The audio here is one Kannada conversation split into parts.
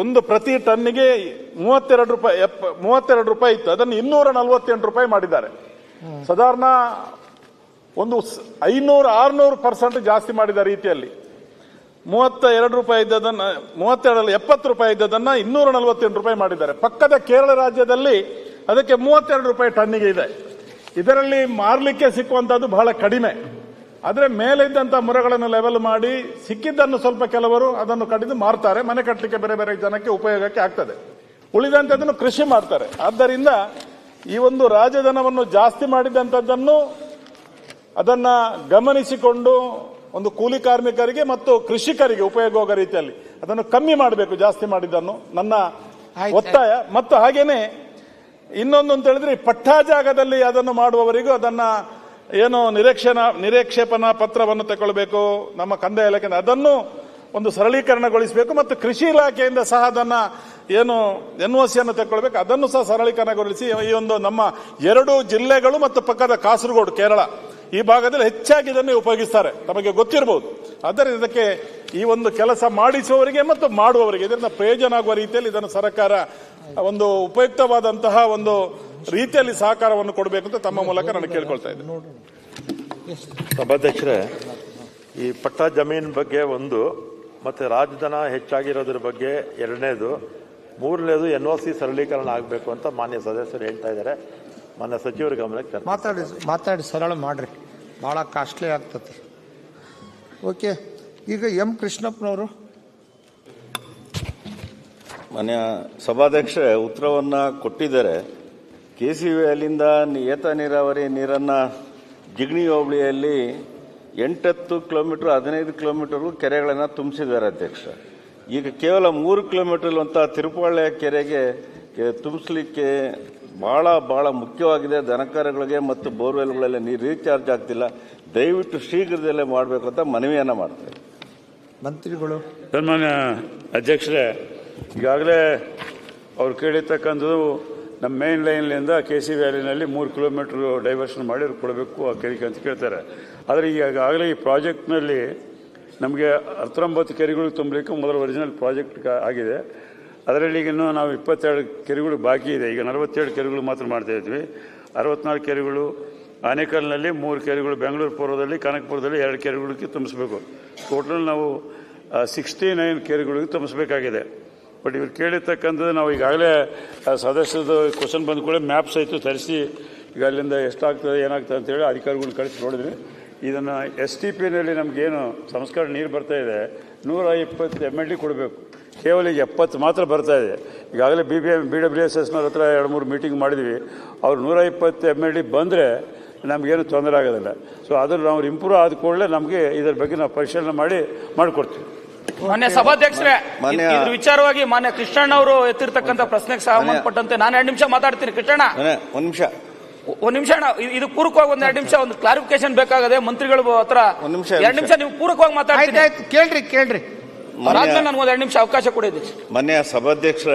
ಒಂದು ಪ್ರತಿ ಟನ್ನಿಗೆ ಮೂವತ್ತೆರಡು ರೂಪಾಯಿ ಮೂವತ್ತೆರಡು ರೂಪಾಯಿ ಇತ್ತು. ಅದನ್ನು ಇನ್ನೂರ ನಲವತ್ತೆಂಟು ರೂಪಾಯಿ ಮಾಡಿದ್ದಾರೆ. ಸಾಧಾರಣ ಒಂದು ಐನೂರು, ಆರ್ನೂರು ಪರ್ಸೆಂಟ್ ಜಾಸ್ತಿ ಮಾಡಿದ ರೀತಿಯಲ್ಲಿ. ಮೂವತ್ತ ಎರಡು ರೂಪಾಯಿ ಇದ್ದದನ್ನ ಮೂವತ್ತೆರಡಲ್ಲಿ ಎಪ್ಪತ್ತು ರೂಪಾಯಿ ಇದ್ದದನ್ನ ಇನ್ನೂರ ನಲವತ್ತೆಂಟು ರೂಪಾಯಿ ಮಾಡಿದ್ದಾರೆ. ಪಕ್ಕದ ಕೇರಳ ರಾಜ್ಯದಲ್ಲಿ ಅದಕ್ಕೆ ಮೂವತ್ತೆರಡು ರೂಪಾಯಿ ಟನ್ನಿಗೆ ಇದೆ. ಇದರಲ್ಲಿ ಮಾರಲಿಕ್ಕೆ ಸಿಕ್ಕುವಂಥದ್ದು ಬಹಳ ಕಡಿಮೆ. ಆದರೆ ಮೇಲೆ ಇದ್ದಂತ ಮರಗಳನ್ನು ಲೆವೆಲ್ ಮಾಡಿ ಸಿಕ್ಕಿದ್ದನ್ನು ಸ್ವಲ್ಪ ಕೆಲವರು ಅದನ್ನು ಕಡಿದು ಮಾರ್ತಾರೆ. ಮನೆ ಕಟ್ಟಲಿಕ್ಕೆ ಬೇರೆ ಬೇರೆ ಜನಕ್ಕೆ ಉಪಯೋಗಕ್ಕೆ ಆಗ್ತದೆ. ಉಳಿದಂತದನ್ನು ಕೃಷಿ ಮಾಡ್ತಾರೆ. ಆದ್ದರಿಂದ ಈ ಒಂದು ರಾಜಧನವನ್ನು ಜಾಸ್ತಿ ಮಾಡಿದಂಥದ್ದನ್ನು ಅದನ್ನು ಗಮನಿಸಿಕೊಂಡು ಒಂದು ಕೂಲಿ ಕಾರ್ಮಿಕರಿಗೆ ಮತ್ತು ಕೃಷಿಕರಿಗೆ ಉಪಯೋಗ ರೀತಿಯಲ್ಲಿ ಅದನ್ನು ಕಮ್ಮಿ ಮಾಡಬೇಕು ಜಾಸ್ತಿ ಮಾಡಿದ್ದನ್ನು. ನನ್ನ ಒತ್ತಾಯ. ಮತ್ತು ಹಾಗೇನೆ ಇನ್ನೊಂದು ಅಂತ ಹೇಳಿದ್ರೆ ಪಟ್ಟಾ ಜಾಗದಲ್ಲಿ ಅದನ್ನು ಮಾಡುವವರಿಗೂ ಅದನ್ನ ಏನು ನಿರೀಕ್ಷಣಾ ನಿರೀಕ್ಷೇಪಣಾ ಪತ್ರವನ್ನು ತಗೊಳ್ಬೇಕು, ನಮ್ಮ ಕಂದಾಯ ಇಲಾಖೆಯಿಂದ ಅದನ್ನು ಒಂದು ಸರಳೀಕರಣಗೊಳಿಸಬೇಕು ಮತ್ತು ಕೃಷಿ ಇಲಾಖೆಯಿಂದ ಸಹ ಅದನ್ನ ಏನು ಎನ್ ಒ ಸಿಯನ್ನು ತಗೊಳ್ಬೇಕು, ಅದನ್ನು ಸಹ ಸರಳೀಕರಣಗೊಳಿಸಿ ಈ ಒಂದು ನಮ್ಮ ಎರಡು ಜಿಲ್ಲೆಗಳು ಮತ್ತು ಪಕ್ಕದ ಕಾಸರಗೋಡು, ಕೇರಳ, ಈ ಭಾಗದಲ್ಲಿ ಹೆಚ್ಚಾಗಿ ಇದನ್ನು ಉಪಯೋಗಿಸ್ತಾರೆ. ನಮಗೆ ಗೊತ್ತಿರಬಹುದು ಆದ್ದರಿಂದ ಇದಕ್ಕೆ ಈ ಒಂದು ಕೆಲಸ ಮಾಡಿಸುವವರಿಗೆ ಮತ್ತು ಮಾಡುವವರಿಗೆ ಇದರಿಂದ ಪ್ರಯೋಜನ ಆಗುವ ರೀತಿಯಲ್ಲಿ ಇದನ್ನು ಸರ್ಕಾರ ಒಂದು ಉಪಯುಕ್ತವಾದಂತಹ ಒಂದು ರೀತಿಯಲ್ಲಿ ಸಹಕಾರವನ್ನು ಕೊಡಬೇಕು ಅಂತ ತಮ್ಮ ಮೂಲಕ ನಾನು ಕೇಳ್ಕೊಳ್ತಾ ಇದ್ದೆ. ಸಭಾಧ್ಯಕ್ಷರೇ ಈ ಪಟ್ಟ ಜಮೀನ್ ಬಗ್ಗೆ ಒಂದು ಮತ್ತೆ ರಾಜಧನ ಹೆಚ್ಚಾಗಿರೋದ್ರ ಬಗ್ಗೆ ಎರಡನೇದು ಮೂರನೇದು ಎನ್ ಒ ಸಿ ಸರಳೀಕರಣ ಆಗಬೇಕು ಅಂತ ಮಾನ್ಯ ಸದಸ್ಯರು ಹೇಳ್ತಾ ಇದ್ದಾರೆ. ಮಾನ್ಯ ಸಚಿವರ ಗಮನಕ್ಕೆ. ಮಾತಾಡಿ ಮಾತಾಡಿ ಸರಳ ಮಾಡ್ರಿ. ಭಾಳ ಕಾಸ್ಟ್ಲಿ ಆಗ್ತತಿ. ಓಕೆ ಈಗ ಎಂ ಕೃಷ್ಣಪ್ಪನವರು? ಮಾನ್ಯ ಸಭಾಧ್ಯಕ್ಷರೇ ಉತ್ತರವನ್ನು ಕೊಟ್ಟಿದ್ದಾರೆ. ಕೆ ಸಿ ವ್ಯಾಲಿಂದ ಏತ ನೀರಾವರಿ ನೀರನ್ನು ಜಿಗಣಿ ಹೋಬಳಿಯಲ್ಲಿ ಎಂಟತ್ತು ಕಿಲೋಮೀಟರ್ ಹದಿನೈದು ಕಿಲೋಮೀಟರ್ಗೂ ಕೆರೆಗಳನ್ನು ತುಂಬಿಸಿದ್ದಾರೆ ಅಧ್ಯಕ್ಷ. ಈಗ ಕೇವಲ ಮೂರು ಕಿಲೋಮೀಟರ್ ಅಂತ ತಿರುಪಾಳ್ಯ ಕೆರೆಗೆ ತುಂಬಿಸ್ಲಿಕ್ಕೆ ಭಾಳ ಭಾಳ ಮುಖ್ಯವಾಗಿದೆ. ದನಕರಗಳಿಗೆ ಮತ್ತು ಬೋರ್ವೆಲ್ಗಳಲ್ಲಿ ನೀರು ರೀಚಾರ್ಜ್ ಆಗ್ತಿಲ್ಲ. ದಯವಿಟ್ಟು ಶೀಘ್ರದಲ್ಲೇ ಮಾಡಬೇಕು ಅಂತ ಮನವಿಯನ್ನು ಮಾಡ್ತೇವೆ. ಮಂತ್ರಿಗಳು. ಸನ್ಮಾನ್ಯ ಅಧ್ಯಕ್ಷರೇ ಈಗಾಗಲೇ ಅವ್ರು ಕೇಳಿರ್ತಕ್ಕಂಥದ್ದು ನಮ್ಮ ಮೇನ್ ಲೈನ್ಲಿಂದ ಕೆ ಸಿ ವ್ಯಾಲಿನಲ್ಲಿ ಮೂರು ಕಿಲೋಮೀಟರ್ ಡೈವರ್ಷನ್ ಮಾಡಿ ಕೊಡಬೇಕು, ಆ ಕೆರೆಗೆ ಅಂತ ಕೇಳ್ತಾರೆ. ಆದರೆ ಈಗಾಗಲೇ ಈ ಪ್ರಾಜೆಕ್ಟ್ನಲ್ಲಿ ನಮಗೆ ಹತ್ತೊಂಬತ್ತು ಕೆರೆಗಳು ತುಂಬಲಿಕ್ಕೆ ಮೊದಲ ಒರಿಜಿನಲ್ ಪ್ರಾಜೆಕ್ಟ್ ಆಗಿದೆ. ಅದರಲ್ಲಿ ಈಗ ಇನ್ನೂ ನಾವು ಇಪ್ಪತ್ತೆರಡು ಕೆರೆಗಳು ಬಾಕಿ ಇದೆ. ಈಗ ನಲವತ್ತೇಳು ಕೆರೆಗಳು ಮಾತ್ರ ಮಾಡ್ತಾ ಇದ್ವಿ. ಅರವತ್ನಾಲ್ಕು ಕೆರೆಗಳು, ಆನೇಕಲ್ನಲ್ಲಿ ಮೂರು ಕೆರೆಗಳು, ಬೆಂಗಳೂರು ಪೂರ್ವದಲ್ಲಿ, ಕನಕಪುರದಲ್ಲಿ ಎರಡು ಕೆರೆಗಳಿಗೆ ತುಂಬಿಸಬೇಕು. ಟೋಟಲ್ ನಾವು ಸಿಕ್ಸ್ಟಿ ನೈನ್ ಕೆರೆಗಳಿಗೆ ತುಂಬಿಸ್ಬೇಕಾಗಿದೆ. ಬಟ್ ಇವ್ರು ಕೇಳಿರ್ತಕ್ಕಂಥದ್ದು ನಾವು ಈಗಾಗಲೇ ಸದಸ್ಯದ ಕ್ವಶನ್ ಬಂದ ಕೂಡ ಮ್ಯಾಪ್ ಸಹಿತ ತರಿಸಿ ಈಗ ಅಲ್ಲಿಂದ ಎಷ್ಟಾಗ್ತದೆ, ಏನಾಗ್ತದೆ ಅಂತೇಳಿ ಅಧಿಕಾರಿಗಳು ಕಳಿಸಿ ನೋಡಿದ್ವಿ. ಇದನ್ನು ಎಸ್ ಟಿ ಪಿನಲ್ಲಿ ನಮಗೇನು ಸಂಸ್ಕಾರ ನೀರು ಬರ್ತಾ ಇದೆ, ನೂರ ಇಪ್ಪತ್ತು ಎಂ ಎಲ್ ಡಿ ಕೊಡಬೇಕು. ಕೇವಲ ಈಗ ಎಪ್ಪತ್ತು ಮಾತ್ರ ಬರ್ತಾ ಇದೆ. ಈಗಾಗಲೇ B B M B W S ಎಸ್ನವ್ರ ಹತ್ರ ಎರಡು ಮೂರು ಮೀಟಿಂಗ್ ಮಾಡಿದ್ವಿ. ಅವ್ರು ನೂರ ಇಪ್ಪತ್ತು ಎಂ ಎಲ್ ಡಿ ಬಂದರೆ ನಮಗೇನು ತೊಂದರೆ ಆಗೋದಿಲ್ಲ. ಸೊ ಅದನ್ನು ನಾವು ಇಂಪ್ರೂವ್ ಆದ ಕೂಡಲೇ ನಮಗೆ ಇದರ ಬಗ್ಗೆ ನಾವು ಪರಿಶೀಲನೆ ಮಾಡಿ, ಮಾಡಿಕೊಡ್ತೀವಿ. ಮಾನ್ಯ ಸಭಾಧ್ಯಕ್ಷರೇ ಇದ್ರ ವಿಚಾರವಾಗಿ ಮಾನ್ಯ ಕೃಷ್ಣಣ್ಣ ಅವರು ಎತ್ತಿರ್ತಕ್ಕಂಥ ಪ್ರಶ್ನೆಗೆ ಸಂಬಂಧಪಟ್ಟಂತೆ ನಾನು ಎರಡು ನಿಮಿಷ ಮಾತಾಡ್ತೀನಿ. ಕೃಷ್ಣಣ್ಣ. ಒಂದ್ ನಿಮಿಷ. ಒಂದ್ ನಿಮಿಷ ಅಣ್ಣ ಇದು- ಪೂರಕವಾಗಿ ಒಂದ್ ಎರಡು ನಿಮಿಷ ಒಂದು ಕ್ಲಾರಿಫಿಕೇಶನ್ ಬೇಕಾಗದೆ ಮಂತ್ರಿಗಳ ಹತ್ರ ಒಂದ್ ನಿಮಿಷ, ಎರಡು ನಿಮಿಷ ನೀವು ಪೂರಕವಾಗಿ ಮಾತಾಡ್ತೀನಿ. ಆಯ್ತು ಕೇಳ್ರಿ ಕೇಳ್ರಿ. ಅದಾದ್ಮೇಲೆ ನನಗೆ ಒಂದ್ ಎರಡು ನಿಮಿಷ ಅವಕಾಶ ಕೊಡಿದ್ರಿ ಮೊನ್ನೆ ಸಭಾಧ್ಯಕ್ಷರ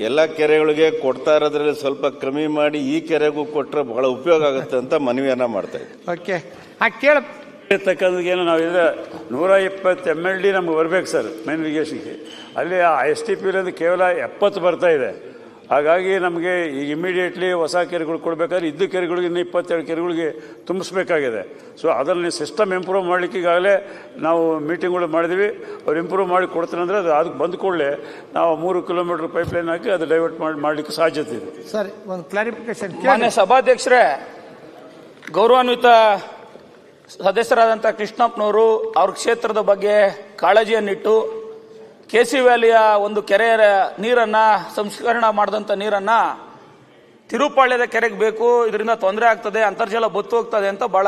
ಎಲ್ಲ ಕೆರೆಗಳಿಗೆ ಕೊಡ್ತಾ ಇರೋದ್ರಲ್ಲಿ ಸ್ವಲ್ಪ ಕಮ್ಮಿ ಮಾಡಿ ಈ ಕೆರೆಗೂ ಕೊಟ್ರೆ ಬಹಳ ಉಪಯೋಗ ಆಗುತ್ತೆ ಅಂತ ಮನವಿಯನ್ನ ಮಾಡ್ತಾ ಇದ್ದೀವಿ ಓಕೆ. ಆ ಕೇಳ ಇರ್ತಕ್ಕಂಥದ್ದೇನು ನಾವು ಇದ್ರೆ ನೂರ ಇಪ್ಪತ್ತು ಎಂ ಎಲ್ ಡಿ ನಮ್ಗೆ ಬರಬೇಕು ಸರ್ ಮೇನ್ ಇರಿಗೇಷನ್ಗೆ ಅಲ್ಲಿ ಆ ಎಸ್ ಟಿ ಪಿಲಿಂದ ಕೇವಲ ಎಪ್ಪತ್ತು ಬರ್ತಾ ಇದೆ. ಹಾಗಾಗಿ ನಮಗೆ ಈಗ ಇಮಿಡಿಯೇಟ್ಲಿ ಹೊಸ ಕೆರೆಗಳು ಕೊಡಬೇಕಾದ್ರೆ ಇದ್ದ ಕೆರೆಗಳಿಗೆ ಇನ್ನೂ ಇಪ್ಪತ್ತೆರಡು ಕೆರೆಗಳಿಗೆ ತುಂಬಿಸ್ಬೇಕಾಗಿದೆ. ಸೊ ಅದರಲ್ಲಿ ಸಿಸ್ಟಮ್ ಇಂಪ್ರೂವ್ ಮಾಡಲಿಕ್ಕೆ ಈಗಾಗಲೇ ನಾವು ಮೀಟಿಂಗ್ಗಳು ಮಾಡಿದ್ವಿ. ಅವ್ರು ಇಂಪ್ರೂವ್ ಮಾಡಿ ಕೊಡ್ತಾರೆ ಅಂದರೆ ಅದು ಅದಕ್ಕೆ ಬಂದ ಕೂಡಲೇ ನಾವು ಮೂರು ಕಿಲೋಮೀಟರ್ ಪೈಪ್ ಲೈನ್ ಹಾಕಿ ಅದು ಡೈವರ್ಟ್ ಮಾಡಿ ಮಾಡಲಿಕ್ಕೆ ಸಾಧ್ಯತೆ ಇದೆ. ಸರಿ ಒಂದು ಕ್ಲಾರಿಫಿಕೇಶನ್ ಸಭಾಧ್ಯಕ್ಷರೇ ಗೌರವಾನ್ವಿತ ಸದಸ್ಯರಾದಂಥ ಕೃಷ್ಣಪ್ಪನವರು ಅವ್ರ ಕ್ಷೇತ್ರದ ಬಗ್ಗೆ ಕಾಳಜಿಯನ್ನಿಟ್ಟು ಕೆ ಸಿ ವ್ಯಾಲಿಯ ಒಂದು ಕೆರೆಯ ನೀರನ್ನು ಸಂಸ್ಕರಣ ಮಾಡಿದಂಥ ನೀರನ್ನು ತಿರುಪಾಳ್ಯದ ಕೆರೆಗೆ ಬೇಕು, ಇದರಿಂದ ತೊಂದರೆ ಆಗ್ತದೆ, ಅಂತರ್ಜಲ ಬತ್ತು ಹೋಗ್ತದೆ ಅಂತ ಭಾಳ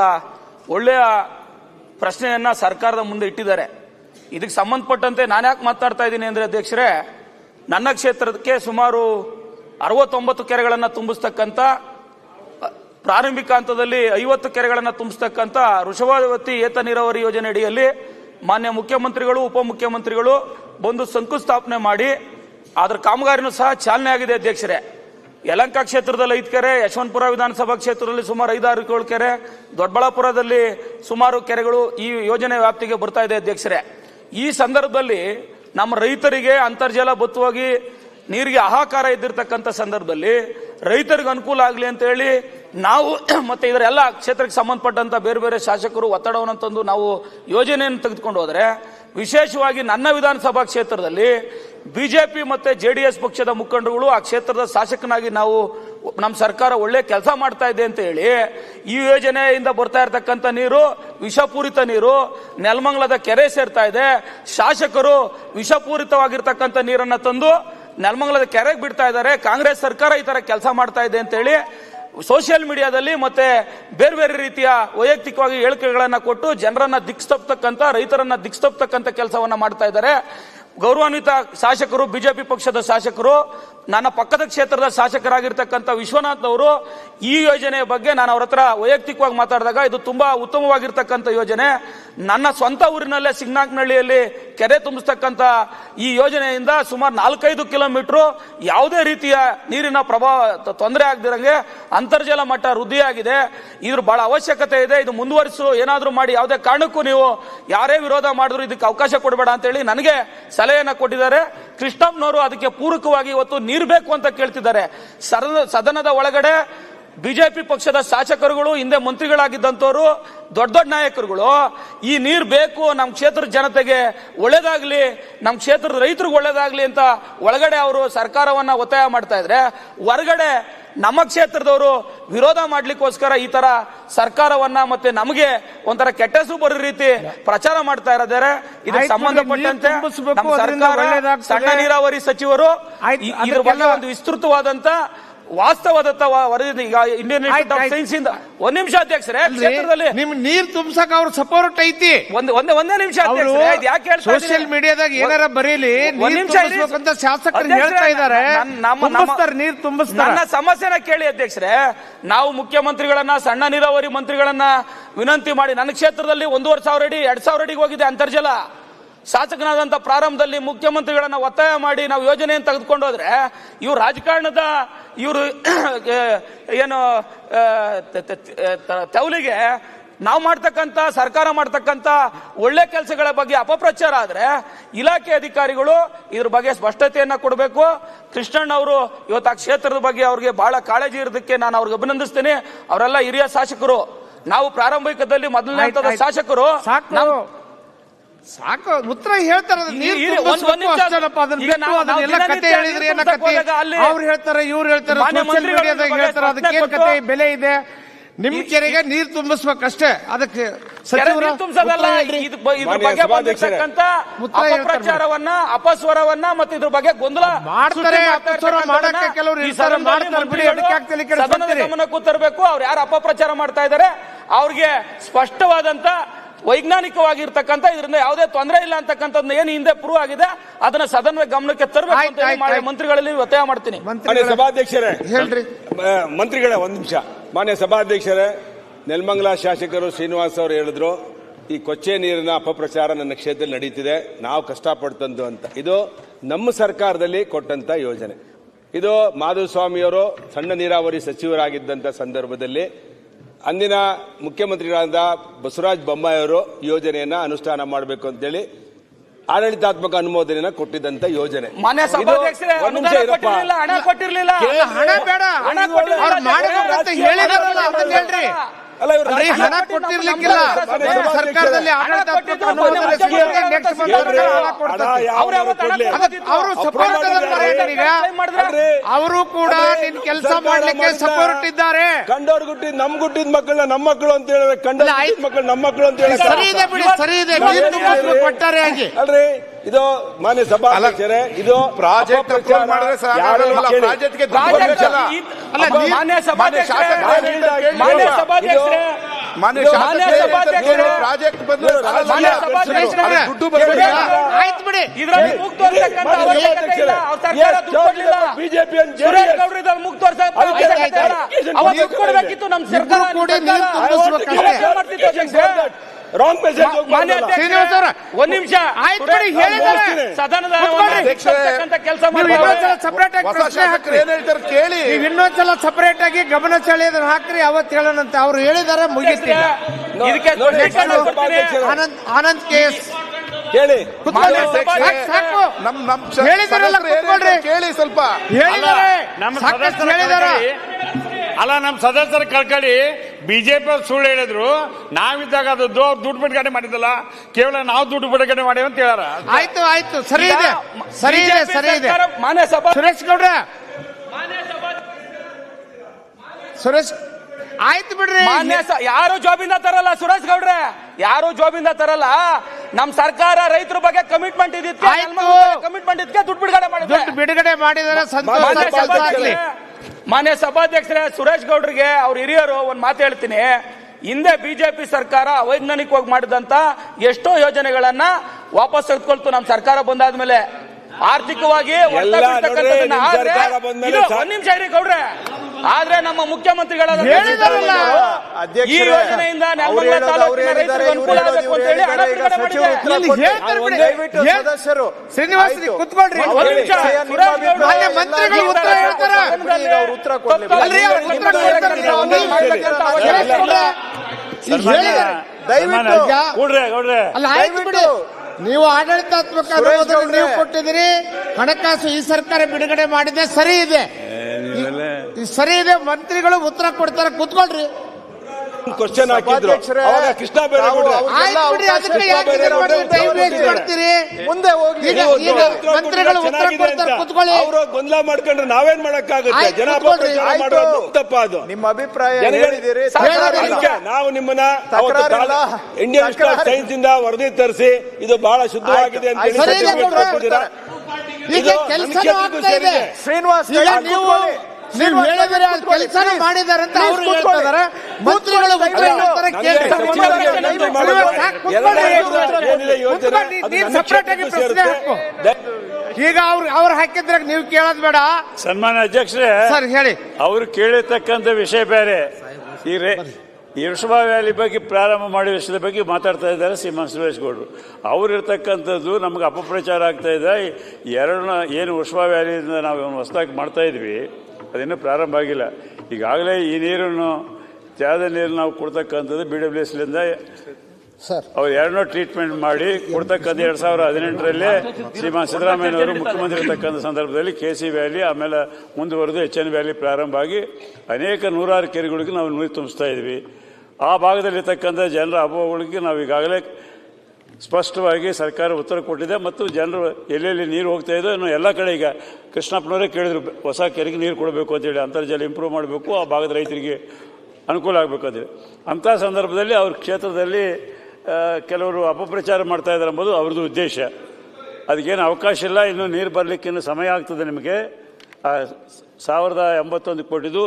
ಒಳ್ಳೆಯ ಪ್ರಶ್ನೆಯನ್ನು ಸರ್ಕಾರದ ಮುಂದೆ ಇಟ್ಟಿದ್ದಾರೆ. ಇದಕ್ಕೆ ಸಂಬಂಧಪಟ್ಟಂತೆ ನಾನು ಯಾಕೆ ಮಾತಾಡ್ತಾ ಇದ್ದೀನಿ ಅಂದರೆ ಅಧ್ಯಕ್ಷರೇ, ನನ್ನ ಕ್ಷೇತ್ರಕ್ಕೆ ಸುಮಾರು ಅರವತ್ತೊಂಬತ್ತು ಕೆರೆಗಳನ್ನು ತುಂಬಿಸ್ತಕ್ಕಂಥ ಪ್ರಾರಂಭಿಕ ಹಂತದಲ್ಲಿ ಐವತ್ತು ಕೆರೆಗಳನ್ನು ತುಂಬಿಸ್ತಕ್ಕಂಥ ವೃಷಭಾವತಿ ಏತ ನೀರಾವರಿ ಯೋಜನೆ ಅಡಿಯಲ್ಲಿ ಮಾನ್ಯ ಮುಖ್ಯಮಂತ್ರಿಗಳು, ಉಪಮುಖ್ಯಮಂತ್ರಿಗಳು ಬಂದು ಶಂಕುಸ್ಥಾಪನೆ ಮಾಡಿ ಅದರ ಕಾಮಗಾರಿನೂ ಸಹ ಚಾಲನೆ ಆಗಿದೆ ಅಧ್ಯಕ್ಷರೇ. ಯಲಂಕ ಕ್ಷೇತ್ರದಲ್ಲಿ ಐದು ಕೆರೆ, ಯಶವಂತಪುರ ವಿಧಾನಸಭಾ ಕ್ಷೇತ್ರದಲ್ಲಿ ಸುಮಾರು ಐದಾರು ಏಳು ಕೆರೆ, ದೊಡ್ಡಬಳ್ಳಾಪುರದಲ್ಲಿ ಸುಮಾರು ಕೆರೆಗಳು ಈ ಯೋಜನೆ ವ್ಯಾಪ್ತಿಗೆ ಬರ್ತಾ ಇದೆ ಅಧ್ಯಕ್ಷರೇ. ಈ ಸಂದರ್ಭದಲ್ಲಿ ನಮ್ಮ ರೈತರಿಗೆ ಅಂತರ್ಜಲ ಬತ್ತುವಾಗಿ ನೀರಿಗೆ ಹಾಹಾಕಾರ ಇದ್ದಿರ್ತಕ್ಕಂಥ ಸಂದರ್ಭದಲ್ಲಿ ರೈತರಿಗೆ ಅನುಕೂಲ ಆಗಲಿ ಅಂತ ಹೇಳಿ ನಾವು ಮತ್ತೆ ಇದರ ಎಲ್ಲ ಕ್ಷೇತ್ರಕ್ಕೆ ಸಂಬಂಧಪಟ್ಟಂತ ಬೇರೆ ಬೇರೆ ಶಾಸಕರು ಒತ್ತಡವನ್ನು ತಂದು ನಾವು ಯೋಜನೆಯನ್ನು ತೆಗೆದುಕೊಂಡು ಹೋದರೆ, ವಿಶೇಷವಾಗಿ ನನ್ನ ವಿಧಾನಸಭಾ ಕ್ಷೇತ್ರದಲ್ಲಿ ಬಿಜೆಪಿ ಮತ್ತೆ ಜೆ ಡಿ ಎಸ್ ಪಕ್ಷದ ಮುಖಂಡರುಗಳು ಆ ಕ್ಷೇತ್ರದ ಶಾಸಕನಾಗಿ ನಾವು ನಮ್ಮ ಸರ್ಕಾರ ಒಳ್ಳೆ ಕೆಲಸ ಮಾಡ್ತಾ ಇದೆ ಅಂತ ಹೇಳಿ, ಈ ಯೋಜನೆಯಿಂದ ಬರ್ತಾ ಇರತಕ್ಕಂಥ ನೀರು, ವಿಷಪೂರಿತ ನೀರು, ನೆಲಮಂಗಲದ ಕೆರೆ ಸೇರ್ತಾ ಇದೆ, ಶಾಸಕರು ವಿಷಪೂರಿತವಾಗಿರ್ತಕ್ಕಂಥ ನೀರನ್ನ ತಂದು ನೆಲಮಂಗಲದ ಕೆರೆಗೆ ಬಿಡ್ತಾ ಇದ್ದಾರೆ. ಕಾಂಗ್ರೆಸ್ ಸರ್ಕಾರ ಈ ತರ ಕೆಲಸ ಮಾಡ್ತಾ ಇದೆ ಅಂತ ಹೇಳಿ ಸೋಷಿಯಲ್ ಮೀಡಿಯಾದಲ್ಲಿ ಮತ್ತೆ ಬೇರೆ ಬೇರೆ ರೀತಿಯ ವೈಯಕ್ತಿಕವಾಗಿ ಹೇಳಿಕೆಗಳನ್ನು ಕೊಟ್ಟು ಜನರನ್ನ ದಿಕ್ಸ್ತಪ್ತಕ್ಕಂಥ ರೈತರನ್ನ ದಿಕ್ಸ್ತಪ್ತಕ್ಕಂಥ ಕೆಲಸವನ್ನ ಮಾಡ್ತಾ ಇದ್ದಾರೆ. ಗೌರವಾನ್ವಿತ ಶಾಸಕರು, ಬಿಜೆಪಿ ಪಕ್ಷದ ಶಾಸಕರು, ನನ್ನ ಪಕ್ಕದ ಕ್ಷೇತ್ರದ ಶಾಸಕರಾಗಿರ್ತಕ್ಕಂಥ ವಿಶ್ವನಾಥ್ ಅವರು ಈ ಯೋಜನೆಯ ಬಗ್ಗೆ ನಾನು ಅವ್ರ ಹತ್ರ ವೈಯಕ್ತಿಕವಾಗಿ ಮಾತಾಡಿದಾಗ ಇದು ತುಂಬಾ ಉತ್ತಮವಾಗಿರ್ತಕ್ಕಂಥ ಯೋಜನೆ. ನನ್ನ ಸ್ವಂತ ಊರಿನಲ್ಲೇ ಸಿಗ್ನಾಕ್ನಳ್ಳಿಯಲ್ಲಿ ಕೆರೆ ತುಂಬಿಸ್ತಕ್ಕಂಥ ಈ ಯೋಜನೆಯಿಂದ ಸುಮಾರು ನಾಲ್ಕೈದು ಕಿಲೋಮೀಟರ್ ಯಾವುದೇ ರೀತಿಯ ನೀರಿನ ಪ್ರಭಾವ ತೊಂದರೆ ಆಗದಿರಂಗೆ ಅಂತರ್ಜಲ ಮಟ್ಟ ವೃದ್ಧಿಯಾಗಿದೆ. ಇದ್ರ ಬಹಳ ಅವಶ್ಯಕತೆ ಇದೆ. ಇದು ಮುಂದುವರಿಸು ಏನಾದರೂ ಮಾಡಿ ಯಾವುದೇ ಕಾರಣಕ್ಕೂ ನೀವು ಯಾರೇ ವಿರೋಧ ಮಾಡಿದ್ರು ಇದಕ್ಕೆ ಅವಕಾಶ ಕೊಡಬೇಡ ಅಂತ ಹೇಳಿ ನನಗೆ ಸಲಹೆಯನ್ನ ಕೊಟ್ಟಿದ್ದಾರೆ. ಕೃಷ್ಣಮ್ನವರು ಅದಕ್ಕೆ ಪೂರಕವಾಗಿ ಇವತ್ತು ನೀರು ಬೇಕು ಅಂತ ಕೇಳ್ತಿದ್ದಾರೆ. ಸದನ ಸದನದ ಒಳಗಡೆ ಬಿಜೆಪಿ ಪಕ್ಷದ ಶಾಸಕರುಗಳು ಹಿಂದೆ ಮಂತ್ರಿಗಳಾಗಿದ್ದಂಥವ್ರು ದೊಡ್ಡ ದೊಡ್ಡ ನಾಯಕರುಗಳು ಈ ನೀರು ಬೇಕು ನಮ್ಮ ಕ್ಷೇತ್ರದ ಜನತೆಗೆ ಒಳ್ಳೇದಾಗಲಿ ನಮ್ಮ ಕ್ಷೇತ್ರದ ರೈತರಿಗೆ ಒಳ್ಳೇದಾಗಲಿ ಅಂತ ಒಳಗಡೆ ಅವರು ಸರ್ಕಾರವನ್ನ ಒತ್ತಾಯ ಮಾಡ್ತಾ ಇದ್ರೆ ಹೊರಗಡೆ ನಮ್ಮ ಕ್ಷೇತ್ರದವರು ವಿರೋಧ ಮಾಡ್ಲಿಕ್ಕೋಸ್ಕರ ಈ ತರ ಸರ್ಕಾರವನ್ನ ಮತ್ತೆ ನಮಗೆ ಒಂಥರ ಕೆಟ್ಟಸು ಬರೋ ರೀತಿ ಪ್ರಚಾರ ಮಾಡ್ತಾ ಇರೋದಾರೆ ಇದಕ್ಕೆ ಸಂಬಂಧಪಟ್ಟಂತೆ. ಸಣ್ಣ ನೀರಾವರಿ ಸಚಿವರು ಇದ್ರ ಬಗ್ಗೆ ಒಂದು ವಿಸ್ತೃತವಾದಂತ ವಾಸ್ತವದಂತ ವ- ವರದಿ ಈಗ ಇಂಡಿಯನ್ ಇನ್ಸ್ಟಿಟ್ಯೂಟ್ ಆಫ್ ಸೈನ್ಸ್ ಇಂದ ಒಂದ್ ನಿಮಿಷ ಅಧ್ಯಕ್ಷರೇ ಕ್ಷೇತ್ರದಲ್ಲಿ ನಿಮ್ ನೀರ್ ತುಂಬಸಕ್ ಅವ್ರ ಸಪೋರ್ಟ್ ಐತಿ. ಒಂದ್ ಒಂದೇ ಒಂದೇ ನಿಮಿಷ ಯಾಕೆ? ಸೋಷಿಯಲ್ ಮೀಡಿಯಾದಾಗ ಏನಾರ ಬರೀಲಿ ನಿಮಿಷ ಶಾಸಕರು ಹೇಳ್ತಾ ಇದ್ದಾರೆ. ನೀರ್ ತುಂಬಿಸ್ತಾರೆ. ನನ್ನ ಸಮಸ್ಯೆನ ಕೇಳಿ ಅಧ್ಯಕ್ಷರೇ ನಾವು ಮುಖ್ಯಮಂತ್ರಿಗಳನ್ನ ಸಣ್ಣ ನೀರಾವರಿ ಮಂತ್ರಿಗಳನ್ನ ವಿನಂತಿ ಮಾಡಿ ನನ್ನ ಕ್ಷೇತ್ರದಲ್ಲಿ ಒಂದೂವರೆ ಸಾವಿರ ಅಡಿ ಎರಡ್ ಸಾವಿರ ಅಡಿಗೆ ಹೋಗಿದೆ ಅಂತರ್ಜಲ. ಶಾಸಕನಾದಂತ ಪ್ರಾರಂಭದಲ್ಲಿ ಮುಖ್ಯಮಂತ್ರಿಗಳನ್ನ ಒತ್ತಾಯ ಮಾಡಿ ನಾವು ಯೋಜನೆಯನ್ನು ತೆಗೆದುಕೊಂಡು ಹೋದ್ರೆ ಇವ್ರು ರಾಜಕಾರಣದ ಇವರು ಏನು ತೆವಲಿಗೆ ನಾವು ಮಾಡ್ತಕ್ಕಂಥ ಸರ್ಕಾರ ಮಾಡ್ತಕ್ಕಂಥ ಒಳ್ಳೆ ಕೆಲಸಗಳ ಬಗ್ಗೆ ಅಪಪ್ರಚಾರ ಆದರೆ ಇಲಾಖೆ ಅಧಿಕಾರಿಗಳು ಇದ್ರ ಬಗ್ಗೆ ಸ್ಪಷ್ಟತೆಯನ್ನು ಕೊಡಬೇಕು. ಕೃಷ್ಣಣ್ಣ ಅವರು ಇವತ್ತು ಆ ಕ್ಷೇತ್ರದ ಬಗ್ಗೆ ಅವ್ರಿಗೆ ಬಹಳ ಕಾಳಜಿ ಇರೋದಕ್ಕೆ ನಾನು ಅವ್ರಿಗೆ ಅಭಿನಂದಿಸ್ತೇನೆ. ಅವರೆಲ್ಲ ಹಿರಿಯ ಶಾಸಕರು ನಾವು ಪ್ರಾರಂಭಿಕದಲ್ಲಿ ಮೊದಲನೇ ಹಂತದ. ಶಾಸಕರು ಸಾಕು ನಮ್- ಉತ್ತರ ಹೇಳ್ತಾರೆ ಅವ್ರು ಹೇಳ್ತಾರೆ ಇವ್ರು ಹೇಳ್ತಾರೆ ಮಾನ್ಯ ಸೋಷಿಯಲ್ ಮೀಡಿಯಾದಾಗ ಹೇಳ್ತಾರೆ ಅದಕ್ಕೆ ಕತೆ ಬೆಲೆ ಇದೆ. ನಿಮ್ ಕೆರೆಗೆ ನೀರ್ ತುಂಬಿಸ್ಬೇಕಷ್ಟೇ ಅದಕ್ಕೆ ಪ್ರಚಾರವನ್ನ ಇದ್ರ ಅಪಸ್ವರವನ್ನ ಮತ್ತೆ ಇದ್ರ ಬಗ್ಗೆ ಗೊಂದಲ ಮಾಡ್ತಾರೆ? ಗಮನಕ್ಕೂ ತರಬೇಕು. ಅವ್ರು ಯಾರು ಅಪಪ್ರಚಾರ ಮಾಡ್ತಾ ಇದ್ದಾರೆ? ಅವ್ರಿಗೆ ಸ್ಪಷ್ಟವಾದಂತ ವೈಜ್ಞಾನಿಕವಾಗಿರ್ತಕ್ಕಂಥ ಇದರಿಂದ ಯಾವುದೇ ತೊಂದರೆ ಇಲ್ಲ ಅಂತಕ್ಕಂಥದ್ದು ಏನು ಹಿಂದೆ ಪ್ರೂವ್ ಆಗಿದೆ ಅದನ್ನ ಸದನ ಗಮನಕ್ಕೆ ತರಬೇಕು ಅಂತ ಹೇಳಿ ಮಂತ್ರಿಗಳಲ್ಲಿ ಒತ್ತಾಯ ಮಾಡ್ತೀನಿ. ಮಾನ್ಯ ಸಭಾಧ್ಯಕ್ಷರೇ ಹೇಳ್ರಿ. ಮಂತ್ರಿಗಳೇ ಒಂದು ನಿಮಿಷ. ಮಾನ್ಯ ಸಭಾಧ್ಯಕ್ಷರೇ ನೆಲಮಂಗಲ ಶಾಸಕರು ಶ್ರೀನಿವಾಸ್ ಅವರು ಹೇಳಿದ್ರು ಈ ಕೊಚ್ಚೆ ನೀರಿನ ಅಪಪ್ರಚಾರ ನನ್ನ ಕ್ಷೇತ್ರದಲ್ಲಿ ನಡೀತಿದೆ ನಾವು ಕಷ್ಟಪಡ್ತಂದು ಅಂತ. ಇದು ನಮ್ಮ ಸರ್ಕಾರದಲ್ಲಿ ಕೊಟ್ಟಂತ ಯೋಜನೆ. ಇದು ಮಾಧುಸ್ವಾಮಿಯವರು ಸಣ್ಣ ನೀರಾವರಿ ಸಚಿವರಾಗಿದ್ದಂಥ ಸಂದರ್ಭದಲ್ಲಿ ಅಂದಿನ ಮುಖ್ಯಮಂತ್ರಿಗಳಾದ ಬಸವರಾಜ ಬೊಮ್ಮಾಯಿ ಅವರು ಯೋಜನೆಯನ್ನ ಅನುಷ್ಠಾನ ಮಾಡಬೇಕು ಅಂತೇಳಿ ಆಡಳಿತಾತ್ಮಕ ಅನುಮೋದನೆಯನ್ನ ಕೊಟ್ಟಿದ್ದಂತ ಯೋಜನೆ. ಕೊಟ್ಟಿರ್ಲಿಲ್ಲ ಹಣ ಕೊಟ್ಟಿರ್ಲಿಕ್ಕಿಲ್ಲ. ಸರ್ಕಾರದಲ್ಲಿ ಅವ್ರು ಸಪೋರ್ಟ್ ಅವರು ಕೂಡ ನಿನ್ ಕೆಲಸ ಮಾಡ್ಲಿಕ್ಕೆ ಸಪೋರ್ಟ್ ಇದ್ದಾರೆ. ಕಂಡವ್ರು ಗುಟ್ಟಿದ್ ನಮ್ ಗುಟ್ಟಿದ ಮಕ್ಕಳ ನಮ್ಮ ಮಕ್ಕಳು ಅಂತ ಹೇಳಿದ್ರೆ ಕಂಡ ಮಕ್ಕಳು ನಮ್ಮ ಮಕ್ಕಳು ಅಂತ ಹೇಳಿ ಸರಿ ಇದೆ ಬಿಡಿ ಸರಿ ಇದೆ. ಕೊಟ್ಟಾರೆ ಒಟ್ಟಾರೆಯಾಗಿ ಅಲ್ರಿ? ಇದು ಮಾನ್ಯ ಸಭಾಧ್ಯಕ್ಷರೇ ಇದು ಪ್ರಾಜೆಕ್ಟ್ ಮಾಡಿದ್ರೆ. ಪ್ರಾಜೆಕ್ಟ್ಗೆ ಮಾನ್ಯ ಮಾನ್ಯ ಸಭಾಧ್ಯಕ್ಷರೇ ಮಾನ್ಯ ಪ್ರಾಜೆಕ್ಟ್ ದುಡ್ಡು ಆಯ್ತು ಬಿಡಿ. ಇದರಲ್ಲಿ ಮುಕ್ತ ಅವಶ್ಯಕತೆ ಇಲ್ಲ. ಅವ್ರ ಸರ್ಕಾರ ದುಡ್ಡು ಕೊಡ್ಲಿಲ್ಲ. ಬಿಜೆಪಿ ಸುರೇಶ್ ಗೌಡ್ರು ಇದ್ರಲ್ಲಿ ಮುಕ್ತ ಅವಶ್ಯಕತೆ ಇಲ್ಲ. ದುಡ್ಡು ಕೊಡ್ಬೇಕಿತ್ತು ನಮ್ಮ. ರಾಂಗ್ ಮೆಸೇಜ್ ಶ್ರೀನಿವಾಸ್ ಅವರೇ, ಒಂದ್ ನಿಮಿಷ. ಆಯ್ತು ಬಿಡಿ, ಹೇಳಿದ್ದಾರೆ. ಸದನದ. ಕೆಲಸ ಸಪರೇಟ್ ಆಗಿ ಪ್ರಶ್ನೆ ಹಾಕ್ರಿ. ಏನ್ ಹೇಳ್ತಾರೆ ಕೇಳಿ. ನೀವು ಇನ್ನೊಂದ್ಸಲ ಸಪರೇಟ್ ಆಗಿ ಗಮನ ಸೆಳೆಯೋದನ್ನ ಹಾಕ್ರಿ. ಅವತ್ತು ಹೇಳನಂತೆ ಅವ್ರು ಹೇಳಿದಾರೆ ಮುಗಿತಿಲ್ಲ ಇದಕ್ಕೆ. ಆನಂದ್ ಕೇಸ್. ಕೇಳಿ. ನಮ್ ನಮ್ ಕೇಳಿ ಸ್ವಲ್ಪ. ನಮ್ಮ ಅಲ್ಲ ನಮ್ಮ ಸದಸ್ಯರ ಕಳ್ಕಳಿ ಬಿಜೆಪಿ ಅವ್ರು ಸುಳ್ಳು ಹೇಳಿದ್ರು. ನಾವಿದ್ದಾಗ ಅದು ದುಡ್ಡು ಬಿಡುಗಡೆ ಮಾಡಿದಲ್ಲ ಕೇವಲ ನಾವು ದುಡ್ಡು ಬಿಡುಗಡೆ ಮಾಡಿ ಅಂತ ಹೇಳಾರ ಆಯ್ತು ಆಯ್ತು. ಸರಿ ಇದೆ. ಸರಿ ಇದೆ ಸರಿ ಇದೆ. ಮಾನ್ಯ ಸಭಾ ಸುರೇಶ್ ಗೌಡ್ರ. ಸುರೇಶ್ ಆಯ್ತು ಬಿಡ್ರಿ. ಮಾನ್ಯ ಸ- ಯಾರು ಜಾಬಿಂದ ತರಲ್ಲ ಸುರೇಶ್ ಗೌಡ್ರೆ? ಯಾರು ಜಾಬಿಂದ ತರಲ್ಲ? ನಮ್ ಸರ್ಕಾರ ರೈತರ ಬಗ್ಗೆ ಕಮಿಟ್ಮೆಂಟ್ ಇದಿತ್ತು ಆಯ್ತು. ಕಮಿಟ್ಮೆಂಟ್ ಇದಕ್ಕೆ ದುಡ್ಡು ಬಿಡುಗಡೆ ಮಾಡಿದ್ರೆ. ದುಡ್ಡು ಬಿಡುಗಡೆ ಮಾಡಿದರೆ ಸಂತೋಷ ಮಾನ್ಯ ಕೆಲಸ ಆಗ್ಲಿ. ಸಭಾಧ್ಯಕ್ಷರೇ ಮಾನ್ಯ ಸಭಾಧ್ಯಕ್ಷರೇ ಸುರೇಶ್ ಗೌಡ್ರಿಗೆ ಅವ್ರ ಹಿರಿಯರು ಒಂದ್ ಮಾತು ಹೇಳ್ತೀನಿ. ಹಿಂದೆ ಬಿಜೆಪಿ ಸರ್ಕಾರ ಅವೈಜ್ಞಾನಿಕವಾಗಿ ಮಾಡಿದಂತ ಎಷ್ಟೋ ಯೋಜನೆಗಳನ್ನ ವಾಪಸ್ ತೆಗೆದುಕೊಳ್ತು ನಮ್ ಸರ್ಕಾರ ಬಂದಾದ್ಮೇಲೆ. ಆರ್ಥಿಕವಾಗಿ ಹೊಡೆತ ಎಲ್ಲ ಬೀಳ್ತಕ್ಕಂಥದ್ದನ್ನ ನೋಡ್ರಿ, ನಿಮ್ ಆದ್ರೆ ಸರ್ಕಾರ ಬಂದ್ಮೇಲೆ ಇದು ಸಾ- ಒಂದ್ ನಿಮಿಷ ಇರಿ ಗೌಡ್ರೆ. ಆದ್ರೆ ನಮ್ಮ ಮುಖ್ಯಮಂತ್ರಿಗಳಾದ ಹೇಳಿದಾರಲ್ಲ. ಈ ಯೋಜನೆಯಿಂದ ಸದಸ್ಯರು. ಶ್ರೀನಿವಾಸ್ ಕುತ್ಕೊಳ್ರಿ ದಯವಿಟ್ಟು ಕೂಡ್ರೆ ಗೌಡ್ರೆ ಅಲ್ಲ ಆಯ್ತು ನೀವು ಆಡಳಿತಾತ್ಮಕ ನೀವು ಕೊಟ್ಟಿದ್ದೀರಿ. ಹಣಕಾಸು ಈ ಸರ್ಕಾರ ಬಿಡುಗಡೆ ಮಾಡಿದೆ ಸರಿ ಇದೆ. ಈ ಸರಿ ಇದೆ ಮಂತ್ರಿಗಳು ಉತ್ತರ ಕೊಡ್ತಾರೆ ಕೂತ್ಕೊಳ್ರಿ. ಕ್ವಶನ್ ಹಾಕಿದ್ರು. ಅವಾಗ ಕೃಷ್ಣ ಬೇರೆ ತಾವು ಆಯ್ತು ಬಿಡಿ ಅದಕ್ಕೆ ಯಾಕೆ ಇದನ್ನ ಮಾಡಿ ಟೈಮ್ ವೇಸ್ಟ್ ಮಾಡ್ತೀರಿ ಮುಂದೆ ಹೋಗಿ ಈಗ ಈಗ ಮಂತ್ರಿಗಳು ಉತ್ತರ ಕೊಡ್ತಾರೆ ಕೂತ್ಕೊಳ್ಳಿ. ಅವರು ಗೊಂದಲ ಮಾಡ್ಕೊಂಡ್ರೆ ನಾವೇನ್ ಮಾಡಕ್ಕಾಗುತ್ತೆ? ಆಯ್ತು, ಜನ ಕೂತ್ಕೊಳ್ರಿ. ಅಪಪ್ರಚಾರ ಆಯ್ತು. ಮಾಡೋದು ತಪ್ಪ ಅದು ನಿಮ್ಮ ಅಭಿಪ್ರಾಯ ಜನಗಳು- ಹೇಳಿದಿರಿ. ಅದಕ್ಕೆ ನಾವು ನಿಮ್ಮನ್ನ ತಕರಾರಿಲ್ಲ. ಇಂಡಿಯನ್ ಇನ್ಸ್ಟಿಟ್ಯೂಟ್ ಆಫ್ ತಕರಾರಿ- ಸೈನ್ಸ್ ಇಂದ ವರದಿ ತರಿಸಿ ಇದು ಬಹಳ ಶುದ್ಧವಾಗಿದೆ ಅಂತ ಹೇಳಿ ಆಯ್ತು. ಸರಿ ಇದೆ? ಈಗ ಕೆಲಸ ಕೆಲಸನೂ ಆಗ್ತಾ ಇದೆ. ಶ್ರೀನಿವಾಸ್ ಈಗ ನೀವು. ನೀವು ಹೇಳಿದ್ರೆ. ಕೆಲಸನೂ ಮಾಡಿದ್ದಾರೆ ಅಂತ ಅವರು. ಹೇಳ್ತಾರೆ. ಮಂತ್ರಿಗಳು ಉತ್ತರ ಕೇಳಿ ನೀನ್ separate ಆಗಿ ಪ್ರಶ್ನೆ ಹಾಕು. ಈಗ ಅವ್ರು ಅವ್ರು ಹಾಕಿದ್ರೆ ನೀವು ಕೇಳೋದ್ ಬೇಡ. ಸನ್ಮಾನ್ಯ ಅಧ್ಯಕ್ಷರೇ ಸರ್ ಹೇಳಿ. ಅವ್ರು ಕೇಳಿರ್ತಕ್ಕಂಥ ವಿಷಯ ಬೇರೆ. ಈ ವೃಷಭ ವ್ಯಾಲಿ ಬಗ್ಗೆ ಪ್ರಾರಂಭ ಮಾಡಿದ ವಿಷಯದ ಬಗ್ಗೆ ಮಾತಾಡ್ತಾ ಇದ್ದಾರೆ ಶ್ರೀಮಾನ್ ಸುರೇಶ್ ಗೌಡರು. ಅವ್ರು ಇರ್ತಕ್ಕಂಥದ್ದು ನಮ್ಗೆ ಅಪಪ್ರಚಾರ ಆಗ್ತಾ ಇದೆ. ಎರಡನ್ನ ಏನು ವೃಷಭ ವ್ಯಾಲಿಯಿಂದ ನಾವು ಹೊಸದಾಗಿ ಮಾಡ್ತಾ ಇದ್ವಿ ಅದಿನ್ನೂ ಪ್ರಾರಂಭ ಆಗಿಲ್ಲ. ಈಗಾಗಲೇ ಈ ನೀರನ್ನು ತ್ಯಾದ ನೀರು ನಾವು ಕೊಡ್ತಕ್ಕಂಥದ್ದು ಬಿ ಡಬ್ಲ್ಯೂ ಎಸ್ಲಿಂದ ಸರ್ ಅವ್ರು ಎರಡನ್ನೂ ಟ್ರೀಟ್ಮೆಂಟ್ ಮಾಡಿ ಕೊಡ್ತಕ್ಕಂಥ ಎರಡು ಸಾವಿರ ಹದಿನೆಂಟರಲ್ಲಿ ಶ್ರೀಮಾನ್ ಸಿದ್ದರಾಮಯ್ಯನವರು ಮುಖ್ಯಮಂತ್ರಿ ಇರ್ತಕ್ಕಂಥ ಸಂದರ್ಭದಲ್ಲಿ ಕೆ ಸಿ ವ್ಯಾಲಿ ಆಮೇಲೆ ಮುಂದುವರೆದು ಎಚ್ ಎನ್ ವ್ಯಾಲಿ ಪ್ರಾರಂಭ ಆಗಿ ಅನೇಕ ನೂರಾರು ಕೆರೆಗಳಿಗೆ ನಾವು ನೀರು ತುಂಬಿಸ್ತಾ ಇದ್ವಿ. ಆ ಭಾಗದಲ್ಲಿರ್ತಕ್ಕಂಥ ಜನರ ಅಭಾವಗಳಿಗೆ ನಾವು ಈಗಾಗಲೇ ಸ್ಪಷ್ಟವಾಗಿ ಸರ್ಕಾರ ಉತ್ತರ ಕೊಟ್ಟಿದೆ ಮತ್ತು ಜನರು ಎಲ್ಲೆಲ್ಲಿ ನೀರು ಹೋಗ್ತಾ ಇದೆ ಇನ್ನು ಎಲ್ಲ ಕಡೆ ಈಗ ಕೃಷ್ಣಪ್ಪನವರೇ ಕೇಳಿದ್ರು, ಹೊಸ ಕೆರೆಗೆ ನೀರು ಕೊಡಬೇಕು ಅಂತೇಳಿ ಅಂತರ್ಜಲ ಇಂಪ್ರೂವ್ ಮಾಡಬೇಕು, ಆ ಭಾಗದ ರೈತರಿಗೆ ಅನುಕೂಲ ಆಗಬೇಕು ಅಂತೇಳಿ ಅಂಥ ಸಂದರ್ಭದಲ್ಲಿ ಅವ್ರ ಕ್ಷೇತ್ರದಲ್ಲಿ ಕೆಲವರು ಅಪಪ್ರಚಾರ ಮಾಡ್ತಾ ಇದ್ದಾರೆ ಎಂಬುದು ಅವ್ರದ್ದು ಉದ್ದೇಶ. ಅದಕ್ಕೇನು ಅವಕಾಶ ಇಲ್ಲ, ಇನ್ನು ನೀರು ಬರಲಿಕ್ಕೆ ಇನ್ನು ಸಮಯ ಆಗ್ತದೆ ನಿಮಗೆ. ಸಾವಿರದ ಎಂಬತ್ತೊಂದು ಕೋಟಿದು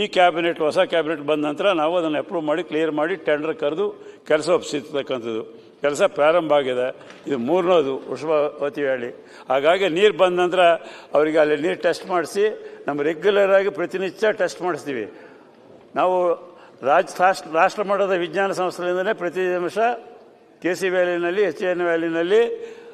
ಈ ಕ್ಯಾಬಿನೆಟ್, ಹೊಸ ಕ್ಯಾಬಿನೆಟ್ ಬಂದ ನಂತರ ನಾವು ಅದನ್ನು ಅಪ್ರೂವ್ ಮಾಡಿ ಕ್ಲಿಯರ್ ಮಾಡಿ ಟೆಂಡರ್ ಕರೆದು ಕೆಲಸ ಒಪ್ಪಿಸಿರ್ತಕ್ಕಂಥದ್ದು. ಕೆಲಸ ಪ್ರಾರಂಭ ಆಗಿದೆ. ಇದು ಮೂರನೇದು ವೃಷಭವತಿ ವ್ಯಾಲಿ ಹಾಗಾಗಿ ನೀರು ಬಂದ ನಂತರ ಅವರಿಗೆ ಅಲ್ಲಿ ನೀರು ಟೆಸ್ಟ್ ಮಾಡಿಸಿ, ನಮ್ಮ ರೆಗ್ಯುಲರ್ ಆಗಿ ಪ್ರತಿನಿತ್ಯ ಟೆಸ್ಟ್ ಮಾಡಿಸ್ತೀವಿ. ನಾವು ರಾಜ್, ರಾಷ್ಟ್ರ ರಾಷ್ಟ್ರ ಮಟ್ಟದ ವಿಜ್ಞಾನ ಸಂಸ್ಥೆಯಿಂದಲೇ ಪ್ರತಿ ನಿಮಿಷ ಕೆ ಸಿ ವ್ಯಾಲಿನಲ್ಲಿ ಎಚ್ ಎನ್ ವ್ಯಾಲಿನಲ್ಲಿ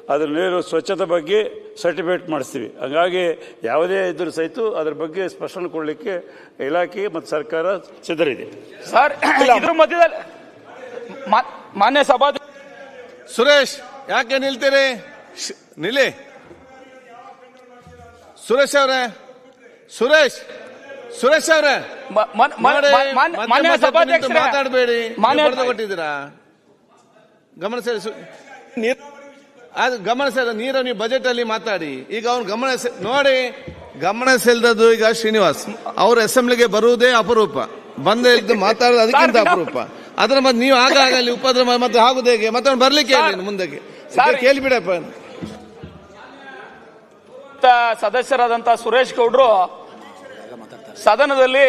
ಅದ್ರ ನೀರು ಸ್ವಚ್ಛತೆ ಬಗ್ಗೆ ಸರ್ಟಿಫಿಕೇಟ್ ಮಾಡಿಸ್ತೀವಿ. ಹಾಗಾಗಿ ಯಾವುದೇ ಇದ್ರೂ ಸಹಿತ ಅದ್ರ ಬಗ್ಗೆ ಸ್ಪಷ್ಟನೆ ಕೊಡಲಿಕ್ಕೆ ಇಲಾಖೆ ಮತ್ತು ಸರ್ಕಾರ ಸಿದ್ಧರಿದೆ. ಸರ್ ಇದ್ರ ಮಧ್ಯದಲ್ಲಿ ಮಾ- ಮಾನ್ಯ ಸಭಾ ಸುರೇಶ್ ಯಾಕೆ ನಿಲ್ತೀರಿ? ನಿಲ್ಲಿ. ಸುರೇಶ್ ಅವರೇ. ಸುರೇಶ್ ಸುರೇಶ್ ಅವರೇ. ಮಾನ್ಯ- ಸಭಾಧ್ಯಕ್ಷ ಮಾತಾಡಬೇಡಿ. ಮಾನ್ಯ ಕೊಟ್ಟಿದ್ದೀರಾ? ಗಮನ ಸೇರಿ ನೀರು ಅದು ಗಮನ ಸೆಳೆದ ನೀರು ನೀವು ಬಜೆಟ್ ಅಲ್ಲಿ ಮಾತಾಡಿ. ಈಗ ಅವ್ನು ಗಮನ ನೋಡಿ ಗಮನ ಸೆಳೆದದ್ದು ಈಗ ಶ್ರೀನಿವಾಸ್. ಅವ್ರ ಅಸೆಂಬ್ಲಿಗೆ ಬರುವುದೇ ಅಪರೂಪ. ಬಂದ ಇದ್ದು ಮಾತಾಡೋದು ಅದಕ್ಕಿಂತ ಅಪರೂಪ. ಅದ್ರ ಮತ್ತೆ ನೀವು ಆಗ ಆಗ ಅಲ್ಲಿ ಉಪದ್ರ ಮತ್ತೆ ಆಗುದು ಹೇಗೆ? ಮತ್ತೆ ಅವ್ನು ಬರ್ಲಿಕ್ಕೆ ಮುಂದಕ್ಕೆ? ಕೇಳಿಬಿಡಪ್ಪ. ಸದಸ್ಯರಾದಂತ ಸುರೇಶ್ ಗೌಡ್ರು ಸದನದಲ್ಲಿ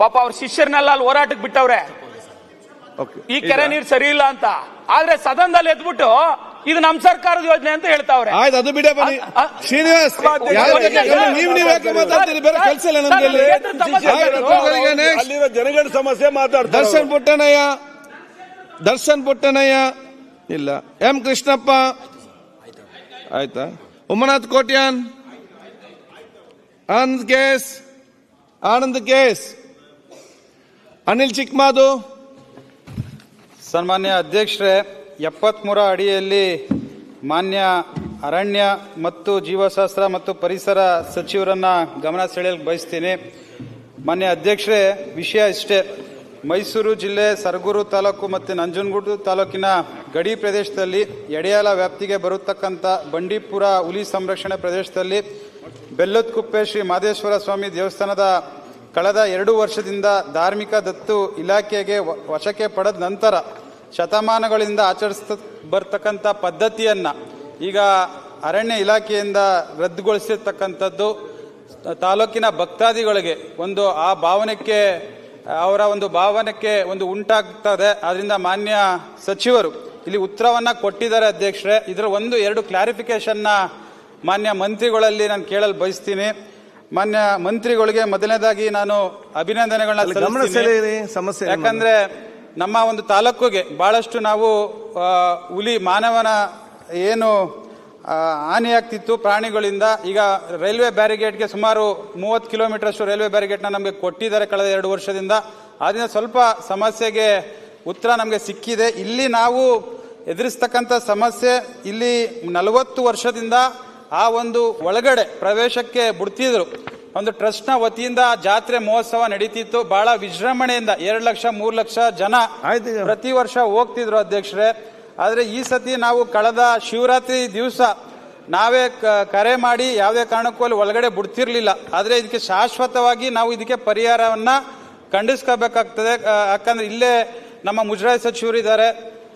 ಪಾಪ ಅವ್ರ ಶಿಷ್ಯರನ್ನೆಲ್ಲ ಅಲ್ಲಿ ಹೋರಾಟಕ್ಕೆ ಬಿಟ್ಟವ್ರೆ. ಈ ಕೆರೆ ನೀರು ಸರಿ ಇಲ್ಲ ಅಂತ. ಆದ್ರೆ ಸದನದಲ್ಲಿ ಎದ್ಬಿಟ್ಟು ಇದು ನಮ್ ಸರ್ಕಾರದ ಯೋಜನೆ ಅಂತ ಹೇಳ್ತಾವ್ರೆ. ಆಯ್ತು ಅದು ಬಿಡ ಬನ್ನಿ. ಶ್ರೀನಿವಾಸ್ ನೀವು ನೀವು ಯಾಕೆ ಮಾತಾಡ್ತೀರಿ? ಬೇರೆ ಕೆಲಸ ಇಲ್ಲ ನಮ್ಗೆ. ಅಲ್ಲಿರೋ ಜನಗಳ ಸಮಸ್ಯೆ ಮಾತಾಡ್ತಾರೆ ದರ್ಶನ್ ಪುಟ್ಟನಯ್ಯ. ದರ್ಶನ್ ಪುಟ್ಟನಯ್ಯ. ಇಲ್ಲ. ಎಂ ಕೃಷ್ಣಪ್ಪ. ಆಯ್ತಾ? ಉಮನಾಥ್ ಕೋಟ್ಯಾನ್. ಆನಂದ್ ಕೇಸ್. ಆನಂದ್ ಕೇಸ್. ಅನಿಲ್ ಚಿಕ್ಮಾದು. ಸನ್ಮಾನ್ಯ ಅಧ್ಯಕ್ಷರೇ ಎಪ್ಪತ್ಮೂರ ಅಡಿಯಲ್ಲಿ ಮಾನ್ಯ ಅರಣ್ಯ ಮತ್ತು ಜೀವಶಾಸ್ತ್ರ ಮತ್ತು ಪರಿಸರ ಸಚಿವರನ್ನ ಗಮನ ಸೆಳೆಯಲು ಬಯಸ್ತೀನಿ. ಮಾನ್ಯ ಅಧ್ಯಕ್ಷರೇ, ವಿಷಯ ಇಷ್ಟೇ. ಮೈಸೂರು ಜಿಲ್ಲೆ ಸರಗೂರು ತಾಲೂಕು ಮತ್ತು ನಂಜನಗೂಡು ತಾಲೂಕಿನ ಗಡಿ ಪ್ರದೇಶದಲ್ಲಿ ಎಡೆಯಾಲ ವ್ಯಾಪ್ತಿಗೆ ಬರುತ್ತಕ್ಕಂಥ ಬಂಡೀಪುರ ಹುಲಿ ಸಂರಕ್ಷಣೆ ಪ್ರದೇಶದಲ್ಲಿ ಬೆಲ್ಲದಕುಪ್ಪೆ ಶ್ರೀ ಮಾದೇಶ್ವರ ಸ್ವಾಮಿ ದೇವಸ್ಥಾನದ ಕಳೆದ ಎರಡು ವರ್ಷದಿಂದ ಧಾರ್ಮಿಕ ದತ್ತು ಇಲಾಖೆಗೆ ವಶಕ್ಕೆ ಪಡೆದ ನಂತರ ಶತಮಾನಗಳಿಂದ ಆಚರಿಸ್ತ ಬರ್ತಕ್ಕಂಥ ಪದ್ಧತಿಯನ್ನು ಈಗ ಅರಣ್ಯ ಇಲಾಖೆಯಿಂದ ರದ್ದುಗೊಳಿಸಿರ್ತಕ್ಕಂಥದ್ದು ತಾಲೂಕಿನ ಭಕ್ತಾದಿಗಳಿಗೆ ಒಂದು ಆ ಭಾವನೆಗೆ ಅವರ ಒಂದು ಭಾವನೆಕ್ಕೆ ಒಂದು ಉಂಟಾಗ್ತದೆ. ಅದರಿಂದ ಮಾನ್ಯ ಸಚಿವರು ಇಲ್ಲಿ ಉತ್ತರವನ್ನು ಕೊಟ್ಟಿದ್ದಾರೆ ಅಧ್ಯಕ್ಷರೇ. ಇದರ ಒಂದು ಎರಡು ಕ್ಲಾರಿಫಿಕೇಶನ್ನ ಮಾನ್ಯ ಮಂತ್ರಿಗಳಲ್ಲಿ ನಾನು ಕೇಳಲು ಬಯಸ್ತೀನಿ. ಮಾನ್ಯ ಮಂತ್ರಿಗಳಿಗೆ ಮೊದಲನೇದಾಗಿ ನಾನು ಅಭಿನಂದನೆಗಳನ್ನ? ಯಾಕಂದ್ರೆ ನಮ್ಮ ಒಂದು ತಾಲೂಕಿಗೆ ಭಾಳಷ್ಟು ನಾವು ಹುಲಿ, ಮಾನವನ ಏನು ಹಾನಿಯಾಗ್ತಿತ್ತು ಪ್ರಾಣಿಗಳಿಂದ, ಈಗ ರೈಲ್ವೆ ಬ್ಯಾರಿಗೇಟ್ಗೆ ಸುಮಾರು ಮೂವತ್ತು ಕಿಲೋಮೀಟರ್ ಅಷ್ಟು ರೈಲ್ವೆ ಬ್ಯಾರಿಗೇಟ್ನ ನಮಗೆ ಕೊಟ್ಟಿದ್ದಾರೆ ಕಳೆದ ಎರಡು ವರ್ಷದಿಂದ. ಆದಿನ ಸ್ವಲ್ಪ ಸಮಸ್ಯೆಗೆ ಉತ್ತರ ನಮಗೆ ಸಿಕ್ಕಿದೆ. ಇಲ್ಲಿ ನಾವು ಎದುರಿಸ್ತಕ್ಕಂಥ ಸಮಸ್ಯೆ ಇಲ್ಲಿ ನಲವತ್ತು ವರ್ಷದಿಂದ ಆ ಒಂದು ಒಳಗಡೆ ಪ್ರವೇಶಕ್ಕೆ ಬಿಡ್ತಿದ್ರು. ಒಂದು ಟ್ರಸ್ಟ್ನ ವತಿಯಿಂದ ಜಾತ್ರೆ ಮಹೋತ್ಸವ ನಡೀತಿತ್ತು. ಬಹಳ ವಿಜೃಂಭಣೆಯಿಂದ ಎರಡು ಲಕ್ಷ ಮೂರು ಲಕ್ಷ ಜನ ಆಯ್ತು ಈಗ. ಪ್ರತಿ ವರ್ಷ ಹೋಗ್ತಿದ್ರು ಅಧ್ಯಕ್ಷರೇ. ಆದ್ರೆ ಈ ಸತಿ ನಾವು ಕಳೆದ ಶಿವರಾತ್ರಿ ದಿವಸ ನಾವೇ ಕ- ಕರೆ ಮಾಡಿ ಯಾವುದೇ ಕಾರಣಕ್ಕೂ ಅಲ್ಲಿ ಒಳಗಡೆ ಬಿಡ್ತಿರ್ಲಿಲ್ಲ. ಆದ್ರೆ ಇದಕ್ಕೆ ಶಾಶ್ವತವಾಗಿ ನಾವು ಇದಕ್ಕೆ ಪರಿಹಾರವನ್ನ ಖಂಡಿಸ್ಕೋಬೇಕಾಗ್ತದೆ. ಆ, ಯಾಕಂದ್ರೆ ಇಲ್ಲೇ ನಮ್ಮ ಮುಜರಾಯಿ ಸಚಿವರು ಇದ್ದಾರೆ